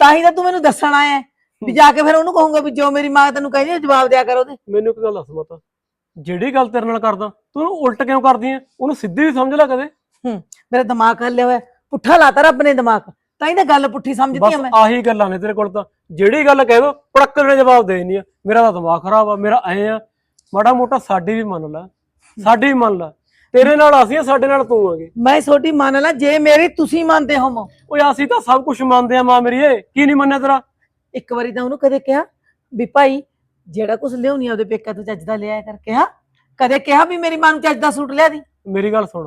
Speaker 3: ਤਾਂ ਹੀ ਤਾਂ ਤੂੰ ਮੈਨੂੰ ਦੱਸਣ ਆਇਆ ਹੈ। ਵੀ ਜਾ ਕੇ ਫਿਰ ਉਹਨੂੰ ਕਹੂੰਗਾ ਵੀ ਜੋ ਮੇਰੀ ਮਾਂ ਤੈਨੂੰ ਕਹਿੰਦੀ ਹੈ ਜਵਾਬ ਦਿਆ ਕਰ ਉਹਦੇ।
Speaker 1: ਮੈਨੂੰ ਇੱਕ ਗੱਲ ਦੱਸ ਮਾਤਾ। ਜਿਹੜੀ ਗੱਲ ਤੇਰੇ ਨਾਲ ਕਰਦਾ ਤੂੰ ਉਹਨੂੰ ਉਲਟ ਕਿਉਂ ਕਰਦੀ ਐ ਉਹਨੂੰ ਸਿੱਧੀ ਵੀ ਸਮਝ ਲੈ ਕਦੇ।
Speaker 3: ਮੇਰਾ ਦਿਮਾਗ ਹੱਲਿਆ ਹੋਇਆ ਪੁੱਠਾ ਲਾਤਾ ਰੱਬ ਨੇ ਦਿਮਾਗ। ਤਾਂ ਹੀ ਤਾਂ ਗੱਲ ਪੁੱਠੀ ਸਮਝਦੀ
Speaker 1: ਬਸ
Speaker 3: ਆ ਮੈਂ।
Speaker 1: ਆਹੀ ਗੱਲਾਂ ਨੇ ਤੇਰੇ ਕੋਲ ਤਾਂ। ਜਿਹੜੀ ਗੱਲ ਕਹਿ ਦੋ ਪੜਕ ਦੇ ਜਵਾਬ ਦੇ ਦਿੰਦੀ ਆ। ਮੇਰਾ ਤਾਂ ਦਿਮਾਗ ਖਰਾਬ ਆ ਮੇਰਾ ਐ ਆ। ਮਾੜਾ ਮੋਟਾ ਸਾਡੀ ਵੀ ਮੰਨ ਲੈ। ਸਾਡੀ ਵੀ ਮੰਨ ਲੈ। ਤੇਰੇ ਨਾਲ ਅਸੀਂ ਆ ਸਾਡੇ ਨਾਲ ਤੂੰ ਆਗੇ
Speaker 3: ਮੈਂ ਛੋਟੀ ਮੰਨ ਲਾ ਜੇ ਮੇਰੀ ਤੁਸੀਂ ਮੰਨਦੇ ਹੋਮੋ
Speaker 1: ਓਏ ਅਸੀਂ ਤਾਂ ਸਭ ਕੁਝ ਮੰਨਦੇ ਆ ਮਾਂ ਮੇਰੀਏ ਕੀ ਨਹੀਂ ਮੰਨਿਆ ਤੇਰਾ?
Speaker 3: ਇੱਕ ਵਾਰੀ ਤਾਂ ਉਹਨੂੰ ਕਦੇ ਕਿਹਾ ਵੀ ਭਾਈ ਜਿਹੜਾ ਕੁਝ ਲਿਆਉਣੀ ਆ ਉਹਦੇ ਪੇਕਾ ਤੋਂ ਚੱਜ ਦਾ ਲਿਆਇਆ ਕਰ ਕਿਹਾ? ਕਦੇ ਕਿਹਾ ਵੀ ਮੇਰੀ ਮਾਂ ਨੂੰ ਚੱਜ ਦਾ ਸੂਟ ਲਿਆ ਦੀ?
Speaker 1: ਮੇਰੀ ਗੱਲ ਸੁਣ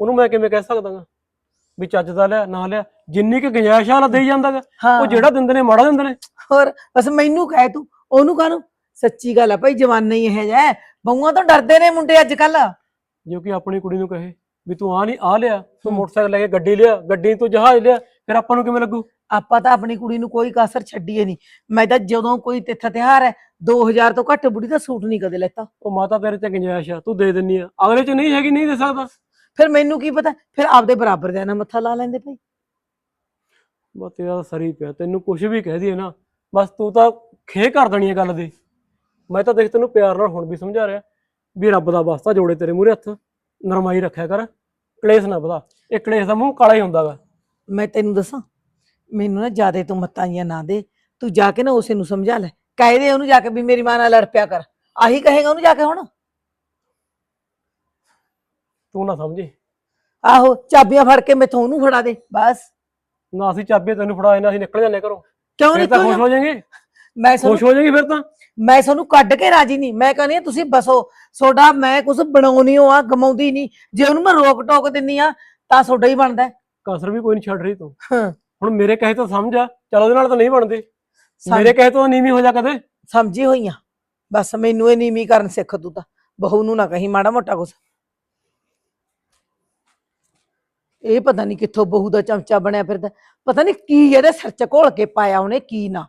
Speaker 1: ਉਹਨੂੰ ਮੈਂ ਕਿਵੇਂ ਕਹਿ ਸਕਦਾਗਾ ਵੀ ਚੱਜ ਦਾ ਲਿਆ ਨਾ ਲਿਆ ਜਿੰਨੀ ਕਿ ਗੁੰਜਾਇਸ਼ ਆ ਲਾ ਦੇਈ ਜਾਂਦਾਗਾ
Speaker 3: ਹਾਂ।
Speaker 1: ਉਹ ਜਿਹੜਾ ਦਿੰਦੇ ਨੇ ਮਾੜਾ ਦਿੰਦੇ ਨੇ।
Speaker 3: ਹੋਰ ਬਸ ਮੈਨੂੰ ਕਹਿ ਤੂੰ ਉਹਨੂੰ ਕਾਹਨੂੰ? ਸੱਚੀ ਗੱਲ ਆ ਭਾਈ ਜਵਾਨਾ ਹੀ ਇਹ ਜਿਹਾ ਬਹੂਆਂ ਤੋਂ ਡਰਦੇ ਨੇ ਮੁੰਡੇ ਅੱਜ ਕੱਲ
Speaker 1: ਜੋ ਕਿ ਆਪਣੀ ਕੁੜੀ ਨੂੰ ਕਹੇ ਵੀ ਤੂੰ ਆ ਨਹੀਂ ਆ ਲਿਆ ਤੂੰ
Speaker 3: ਹੂੰ।
Speaker 1: ਮੋਟਰਸਾਈਕਲ ਲੈ ਕੇ ਗੱਡੀ ਲਿਆ ਗੱਡੀ ਤੋਂ ਜਹਾਜ਼ ਲਿਆ ਫਿਰ ਆਪਾਂ ਨੂੰ ਕਿਵੇਂ ਲੱਗੂ?
Speaker 3: ਆਪਾਂ ਤਾਂ ਆਪਣੀ ਕੁੜੀ ਨੂੰ ਕੋਈ ਕਸਰ ਛੱਡੀਏ ਨਹੀਂ ਮੈਂ ਤਾਂ ਜਦੋਂ ਕੋਈ ਤਿੱਥ ਤਿਹਾਰ ਹੈ 2000 ਤੋਂ ਘੱਟ ਬੁੜੀ ਦਾ ਸੂਟ ਨਹੀਂ ਕਦੇ ਲੈਤਾ।
Speaker 1: ਉਹ ਮਾਤਾ ਤੇਰੇ ਤੇ ਗੁੰਜਾਇਸ਼ ਆ ਤੂੰ ਦੇ ਦਿੰਨੀ ਆ। ਅਗਲੇ ਚ ਨਹੀਂ ਹੈਗੀ ਨਹੀਂ ਦੇ ਸਕਦਾ।
Speaker 3: ਫਿਰ ਮੈਨੂੰ ਕੀ ਪਤਾ? ਫਿਰ ਆਪਦੇ ਬਰਾਬਰ ਦੇ ਨਾਲ ਮੱਥਾ ਲਾ ਲੈਂਦੇ ਭਾਈ।
Speaker 1: ਬਸ ਤੇਰਾ ਤਾਂ ਸਰੀ ਪਿਆ ਤੈਨੂੰ ਕੁਝ ਵੀ ਕਹਿ ਦਈਏ ਨਾ ਬਸ ਤੂੰ ਤਾਂ ਖੇ ਕਰ ਦੇਣੀ ਆ ਗੱਲ ਦੀ। ਮੈਂ ਤਾਂ ਦੇਖ ਤੈਨੂੰ ਪਿਆਰ ਨਾਲ ਹੁਣ ਵੀ ਸਮਝਾ ਰਿਹਾ। ਵੀ ਰੱਬ ਦਾ ਵਾਸਤਾ ਜੋੜੇ ਤੇਰੇ ਮੂਹਰੇ ਹੱਥ ਨਰਮਾਈ ਰੱਖਿਆ ਕਰ। ਕਲੇਸ਼ ਨਾ ਵਧਾ। ਇਹ ਕਲੇਸ਼ ਦਾ ਮੂੰਹ ਕਾਲਾ ਹੀ ਹੁੰਦਾਗਾ।
Speaker 3: ਮੈਂ ਤੈਨੂੰ ਦੱਸਾਂ ਮੈਨੂੰ ਨਾ ਜਿਆਦੇ ਤੂੰ ਮੱਤਾਂ ਜੀਆਂ ਨਾ ਦੇ। ਤੂੰ ਜਾ ਕੇ ਨਾ ਉਸੇ ਨੂੰ ਸਮਝਾ ਲੈ। ਕਹਿ ਦੇ ਉਹਨੂੰ ਜਾ ਕੇ ਵੀ ਮੇਰੀ ਮਾਂ ਨਾਲ ਲੜ ਪਿਆ ਕਰ। ਆਹੀ ਕਹੇਗਾ ਉਹਨੂੰ ਜਾ ਕੇ ਹੁਣ।
Speaker 1: ਤੂੰ ਨਾ ਸਮਝੀ।
Speaker 3: ਆਹੋ ਚਾਬੀਆਂ ਫੜ ਕੇ ਮੈਥੋਂ ਉਹਨੂੰ ਫੜਾ ਦੇ ਬਸ।
Speaker 1: ਨਾ ਅਸੀਂ ਚਾਬੀ ਤੈਨੂੰ ਫੜਾ ਨਾ ਅਸੀਂ ਨਿਕਲ ਜਾਂਦੇ ਘਰੋਂ।
Speaker 3: ਕਿਉਂ
Speaker 1: ਫਿਰ ਤਾਂ
Speaker 3: ਨਹੀਂ
Speaker 1: ਖੁਸ਼ ਹੋ ਜਾਏਂਗੇ।
Speaker 3: ਮੈਂ
Speaker 1: ਖੁਸ਼ ਹੋ ਜਾਏਂਗੇ ਫਿਰ ਤਾਂ।
Speaker 3: ਮੈਂ ਤੁਹਾਨੂੰ ਕੱਢ ਕੇ ਰਾਜੀ ਨਹੀਂ। ਮੈਂ ਕਹਿੰਦੀ ਹਾਂ ਤੁਸੀਂ ਬਸੋ। ਸੋਡਾ ਮੈਂ ਕੁਝ ਬਣਾਉਣੀ ਹੋ ਆ ਗਮਾਉਂਦੀ ਨਹੀਂ। ਜੇ ਉਹਨੂੰ ਮੈਂ ਰੋਕ ਟੋਕ ਦਿੰਨੀ ਆ ਤਾਂ ਸੋਡਾ ਹੀ ਬਣਦਾ। ਹੈ।
Speaker 1: ਕਸਰ ਵੀ ਕੋਈ ਨਹੀਂ ਛੱਡ ਰਹੀ ਤੂੰ।
Speaker 3: ਹਾਂ।
Speaker 1: ਹੁਣ ਮੇਰੇ ਕਹੇ ਤਾਂ ਸਮਝ ਆ। ਚਲ ਉਹਦੇ ਨਾਲ ਤਾਂ ਨਹੀਂ ਬਣਦੀ। ਮੇਰੇ ਕਹੇ ਤੋਂ ਨੀਵੀਂ ਹੋ ਜਾ ਕਦੇ।
Speaker 3: ਸਮਝੀ ਹੋਈਆਂ ਬਸ ਮੈਨੂੰ ਇਹ ਨੀਵੀਂ ਕਰਨ ਸਿੱਖ ਤੂੰ ਤਾਂ। ਬਹੂ ਨੂੰ ਨਾ ਕਹੀਂ ਮਾੜਾ ਮੋਟਾ ਕੁਛ। ਇਹ ਪਤਾ ਨਹੀਂ ਕਿੱਥੋਂ ਬਹੂ ਦਾ ਚਮਚਾ ਬਣਿਆ ਫਿਰਦਾ। ਪਤਾ ਨਹੀਂ ਕੀ ਇਹਦੇ ਸਿਰ ਚ ਘੋਲ ਕੇ ਪਾਇਆ ਉਹਨੇ ਕੀ ਨਾ।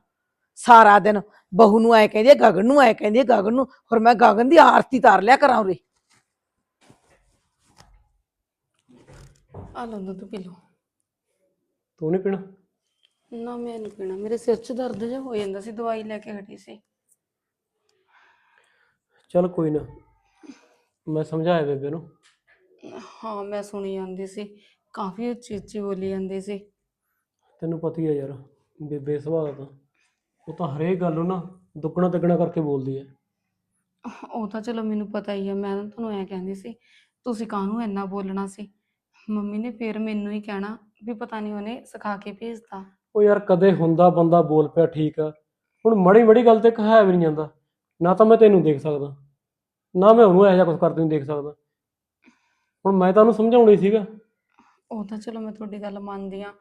Speaker 3: ਸਾਰਾ ਦਿਨ ਬਹੂ ਨੂੰ ਐ ਕਹਿੰਦੀ ਆ, ਗਗਨ ਨੂੰ ਐ ਕਹਿੰਦੀ ਆ, ਗਗਨ ਨੂੰ। ਹੋਰ ਮੈਂ ਗਗਨ ਦੀ ਆਰਤੀ ਤਾਰ ਲਿਆ ਕਰਾਂ ਉਰੇ।
Speaker 2: ਆ ਲਓ ਦੁੱਧ ਪੀ ਲਓ।
Speaker 1: ਤੂੰ ਨਹੀਂ ਪੀਣਾ?
Speaker 2: ਨਾ ਮੈਂ ਨਹੀਂ ਪੀਣਾ ਮੇਰੇ ਸਿਰ 'ਚ ਦਰਦ ਜਿਹਾ ਹੋ ਜਾਂਦਾ ਸੀ ਦਵਾਈ ਲੈ ਕੇ ਹਟੀ ਸੀ।
Speaker 1: ਚੱਲ ਕੋਈ ਨਾ ਮੈਂ ਸਮਝਾਇਆ ਬੇਬੇ ਨੂੰ।
Speaker 2: ਹਾਂ ਮੈਂ ਸੁਣੀ ਜਾਂਦੀ ਸੀ ਕਾਫੀ ਉੱਚੀ ਉੱਚੀ ਬੋਲੀ ਜਾਂਦੀ ਸੀ।
Speaker 1: ਤੈਨੂੰ ਪਤਾ ਹੀ ਹੈ ਯਾਰ ਬੇਬੇ ਸੁਭਾਅ ਦਾ ਉਹ ਤਾਂ ਹਰੇਕ ਗੱਲ ਨੂੰ ਨਾ ਦੁੱਗਣਾ ਤਿੱਗਣਾ ਕਰਕੇ ਬੋਲਦੀ ਹੈ।
Speaker 2: ਉਹ ਤਾਂ ਚਲੋ ਮੈਨੂੰ ਪਤਾ ਹੀ ਆ ਮੈਂ ਤਾਂ ਤੁਹਾਨੂੰ ਐ ਕਹਿੰਦੀ ਸੀ ਤੁਸੀਂ ਕਾਹਨੂੰ ਇੰਨਾ ਬੋਲਣਾ ਸੀ? ਮੰਮੀ ਨੇ ਫੇਰ ਮੈਨੂੰ ਹੀ ਕਹਿਣਾ ਵੀ ਪਤਾ ਨਹੀਂ ਉਹਨੇ ਸਿਖਾ ਕੇ ਭੇਜਤਾ।
Speaker 1: ਉਹ ਯਾਰ ਕਦੇ ਹੁੰਦਾ ਬੰਦਾ ਬੋਲ ਪਿਆ ਠੀਕ ਆ ਹੁਣ ਮੜੀ ਮੜੀ ਗੱਲ ਤੇ ਕਹਾਇਆ ਵੀ ਨਹੀਂ ਜਾਂਦਾ ਨਾ ਤਾਂ ਮੈਂ ਤੈਨੂੰ ਦੇਖ ਸਕਦਾ ਨਾ ਮੈਂ ਉਹਨੂੰ ਇਹੋ ਜਿਹਾ ਕੁਝ ਕਰਦੇ ਨੂੰ ਦੇਖ ਸਕਦਾ। ਹੁਣ ਮੈਂ ਤਾਂ ਉਹਨੂੰ ਸਮਝਾਉਣੀ ਸੀਗਾ।
Speaker 2: ਉਹ ਤਾਂ ਚਲੋ ਮੈਂ ਤੁਹਾਡੀ ਗੱਲ ਮੰਨਦੀ ਆ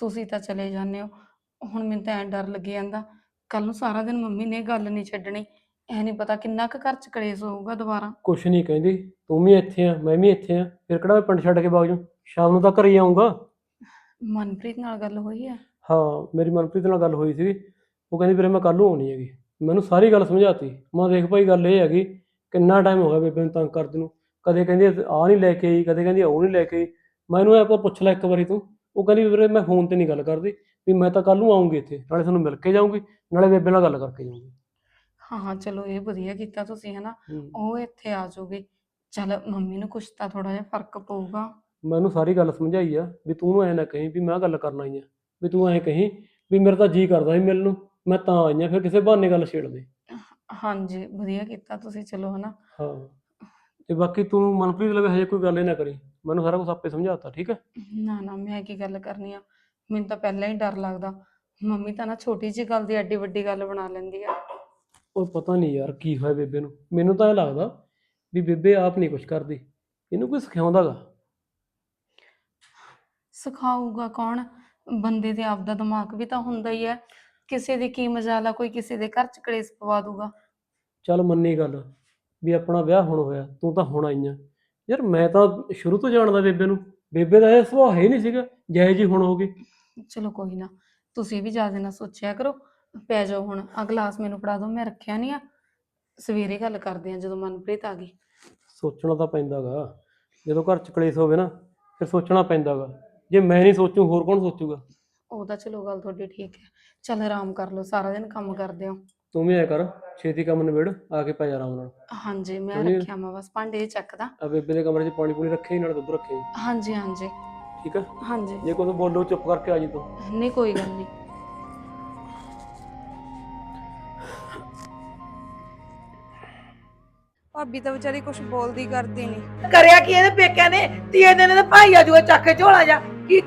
Speaker 2: ਤੁਸੀਂ ਤਾਂ ਚਲੇ ਜਾਂਦੇ ਹੋ। ਹੁਣ ਮੈਨੂੰ ਤਾਂ ਐ ਡਰ ਲੱਗੀ ਜਾਂਦਾ ਕੱਲ ਨੂੰ ਸਾਰਾ ਦਿਨ ਮੰਮੀ ਨੇ ਗੱਲ ਨਹੀਂ ਛੱਡਣੀ ਐ ਨਹੀਂ ਪਤਾ ਕਿੰਨਾ ਕੁ ਘਰ ਚ ਕਲੇਸ਼ ਹੋਊਗਾ ਦੁਬਾਰਾ।
Speaker 1: ਕੁਛ ਨਹੀਂ ਕਹਿੰਦੀ ਤੂੰ ਵੀ ਇੱਥੇ ਆ ਮੈਂ ਵੀ ਇੱਥੇ ਆ ਫਿਰ ਕਿਹੜਾ ਮੈਂ ਪਿੰਡ ਛੱਡ ਕੇ ਵਗ ਜਾਊਂ? ਸ਼ਾਮ ਨੂੰ ਤਾਂ ਘਰੇ ਹੀ ਆਉਂਗਾ
Speaker 2: ਮਨਪ੍ਰੀਤ ਨਾਲ ਗੱਲ ਹੋਈ ਹੈ
Speaker 1: ਹਾਂ ਮੇਰੀ ਮਨਪ੍ਰੀਤ ਨਾਲ ਗੱਲ ਹੋਈ ਸੀ ਉਹ ਕਹਿੰਦੀ ਵੀਰੇ ਮੈਂ ਕੱਲ ਨੂੰ ਆਉਣੀ ਹੈਗੀ। ਮੈਨੂੰ ਸਾਰੀ ਗੱਲ ਸਮਝਾਤੀ ਮੈਂ ਦੇਖ ਭਾਈ ਗੱਲ ਇਹ ਹੈਗੀ ਕਿੰਨਾ ਟਾਈਮ ਹੋ ਗਿਆ ਬੇਬੇ ਨੂੰ ਤੰਗ ਕਰਦੇ ਨੂੰ। ਕਦੇ ਕਹਿੰਦੀ ਆ ਨਹੀਂ ਲੈ ਕੇ ਆਈ ਕਦੇ ਕਹਿੰਦੀ ਉਹ ਨਹੀਂ ਲੈ ਕੇ ਆਈ। ਮੈਨੂੰ ਐ ਪੁੱਛ ਲੈ ਇੱਕ ਵਾਰੀ ਤੂੰ। ਉਹ ਕਹਿੰਦੀ ਵੀਰੇ ਮੈਂ ਫੋਨ ਤੇ ਨਹੀਂ ਗੱਲ ਕਰਦੀ। ਵੀ ਮੈਂ ਤਾਂ ਕੱਲ ਨੂੰ ਆਉਂਗੀ ਇੱਥੇ ਨਾਲੇ ਤੁਹਾਨੂੰ ਮਿਲ ਕੇ ਜਾਊਂਗੀ ਨਾਲੇ ਬੇਬੇ ਨਾਲ ਗੱਲ ਕਰਕੇ ਜਾਊਂਗੀ।
Speaker 2: ਹਾਂ ਹਾਂ ਚਲੋ ਇਹ ਵਧੀਆ ਕੀਤਾ ਤੁਸੀਂ ਹਨਾ।
Speaker 1: ਹੂੰ।
Speaker 2: ਉਹ ਇੱਥੇ ਆ ਜਾਓਗੇ ਚਲ ਮੰਮੀ ਨੂੰ ਕੁਛ ਤਾਂ ਥੋੜਾ ਜਿਹਾ ਫ਼ਰਕ ਪਊਗਾ।
Speaker 1: ਮੈਨੂੰ ਸਾਰੀ ਗੱਲ ਸਮਝਾਈ ਆ ਵੀ ਤੂੰ ਉਹਨੂੰ ਐ ਨਾ ਕਹੀਂ ਵੀ ਮੈਂ ਆਹ ਗੱਲ ਕਰਨ ਆਈ ਆ ਵੀ ਤੂੰ ਐ ਕਹੀਂ ਵੀ ਮੇਰਾ ਤਾਂ ਜੀ ਕਰਦਾ ਸੀ ਮਿਲਣ ਨੂੰ ਮੈਂ ਤਾਂ ਆਈ ਆ ਫਿਰ ਕਿਸੇ ਬਹਾਨੇ ਗੱਲ ਛੇੜ ਦੇ।
Speaker 2: ਹਾਂਜੀ ਵਧੀਆ ਕੀਤਾ ਤੁਸੀਂ ਚਲੋ ਹਨਾ।
Speaker 1: ਹਾਂ। ਤੇ ਬਾਕੀ ਤੂੰ ਮਨਪ੍ਰੀਤ ਲਵੇ ਹਜੇ ਕੋਈ ਗੱਲ ਹੀ ਨਾ ਕਰੀ ਮੈਨੂੰ ਸਾਰਾ ਕੁਝ ਆਪੇ ਸਮਝਾਤਾ ਠੀਕ ਹੈ
Speaker 2: ਨਾ ਨਾ ਮੈਂ ਕੀ ਗੱਲ ਕਰਨੀ ਆ? ਮੈਨੂੰ ਤਾਂ ਪਹਿਲਾਂ ਹੀ ਡਰ ਲੱਗਦਾ। ਮੰਮੀ ਤਾਂ ਨਾ ਛੋਟੀ ਜਿਹੀ ਗੱਲ ਦੀ ਐਡੀ ਵੱਡੀ ਗੱਲ ਬਣਾ ਲੈਂਦੀ ਆ।
Speaker 1: ਉਹ ਪਤਾ ਨਹੀਂ ਯਾਰ ਕੀ ਹੋਇਆ ਬੇਬੇ ਨੂੰ। ਮੈਨੂੰ ਤਾਂ ਇਹ ਲੱਗਦਾ ਵੀ ਬੇਬੇ ਆਪ ਨਹੀਂ ਕੁਝ ਕਰਦੀ। ਇਹਨੂੰ ਕੋਈ ਸਿਖਾਉਂਦਾਗਾ?
Speaker 2: ਸਿਖਾਊਗਾ ਕੌਣ? ਬੰਦੇ ਦੇ ਆਪ ਦਾ ਦਿਮਾਗ ਵੀ ਤਾਂ ਹੁੰਦਾ ਹੀ ਹੈ ਕਿਸੇ ਦੀ ਕੀ ਮਜਾਲ ਕੋਈ ਕਿਸੇ ਦੇ ਘਰ ਚ ਕਲੇਸ਼ ਪਵਾ ਦੂਗਾ।
Speaker 1: ਚੱਲ ਮੰਨੀ ਗੱਲ ਵੀ ਆਪਣਾ ਵਿਆਹ ਹੁਣ ਹੋਇਆ ਤੂੰ ਤਾਂ ਹੁਣ ਆਈ ਆ। ਯਾਰ ਮੈਂ ਤਾਂ ਸ਼ੁਰੂ ਤੋਂ ਜਾਣਦਾ ਬੇਬੇ ਨੂੰ। ਬੇਬੇ ਦਾ ਇਹ ਸੁਭਾਅ ਹੈ ਹੀ ਨਹੀਂ ਸੀਗਾ ਜੈ ਜੀ ਹੁਣ ਹੋ ਗਈ।
Speaker 2: ਚਲੋ ਕੋਈ ਨਾ ਤੁਸੀਂ ਵੀ ਜ਼ਿਆਦਾ ਨਾ ਸੋਚਿਆ ਕਰੋ। ਪੈ ਜਾਓ ਹੁਣ ਆ ਗਲਾਸ ਮੈਨੂੰ ਫੜਾ ਦਿਓ ਮੈਂ ਰੱਖਿਆ ਨਹੀਂ ਆ। ਸਵੇਰੇ ਗੱਲ ਕਰਦੇ ਆ ਜਦੋਂ ਮਨਪ੍ਰੀਤ ਆ ਗਈ।
Speaker 1: ਸੋਚਣਾ ਤਾਂ ਪੈਂਦਾਗਾ ਜਦੋਂ ਘਰ ਚ ਕਲੇਸ਼ ਹੋਵੇ ਨਾ ਫਿਰ ਸੋਚਣਾ ਪੈਂਦਾਗਾ ਜੇ ਮੈਂ ਨਹੀਂ ਸੋਚੂ ਹੋਰ ਕੌਣ ਸੋਚੂਗਾ?
Speaker 2: ਉਹ ਤਾਂ ਚਲੋ ਗੱਲ ਤੁਹਾਡੀ ਠੀਕ ਹੈ। ਚੱਲ ਆਰਾਮ ਕਰ ਲਓ ਸਾਰਾ ਦਿਨ ਕੰਮ ਕਰਦੇ ਹੋ।
Speaker 1: ਤੂੰ ਵੀ ਐ ਕਰ ਛੇਤੀ ਕੰਮ ਨਿਬੇੜ ਆ ਕੇ ਪੈ ਜਾ ਆਰਾਮ ਨਾਲ।
Speaker 2: ਹਾਂਜੀ ਮੈਂ। ਰੱਖਿਆ ਮੈਂ ਬਸ ਭਾਂਡੇ ਚੱਕਦਾ।
Speaker 1: ਆ ਬੇਬੇ ਦੇ ਕਮਰੇ 'ਚ ਪਾਣੀ ਪੂਣੀ ਰੱਖੇ ਨਾਲ ਦੁੱਧ ਰੱਖੇ
Speaker 2: ਹਾਂਜੀ ਹਾਂਜੀ।
Speaker 1: ਠੀਕ ਆ?
Speaker 2: ਹਾਂਜੀ।
Speaker 1: ਜੇ ਕੋਈ ਬੋਲੋ ਚੁੱਪ ਕਰਕੇ ਆ ਜੀ ਤੂੰ।
Speaker 2: ਨਹੀਂ ਕੋਈ ਗੱਲ ਨਹੀਂ।
Speaker 5: ਭਾਬੀ ਤਾਂ ਵਿਚਾਰੀ ਕੁਝ ਬੋਲਦੀ ਕਰਦੀ ਨਹੀਂ
Speaker 3: ਕਰਿਆ ਕੀ ਇਹਦੇ ਪੇਕਿਆਂ ਨੇ? ਤੀਏ ਦਿਨ ਇਹਦੇ ਭਾਈ ਆ ਜੂਗਾ ਚੱਕ ਕੇ ਝੋਲਾ ਜਾ। ਕੀ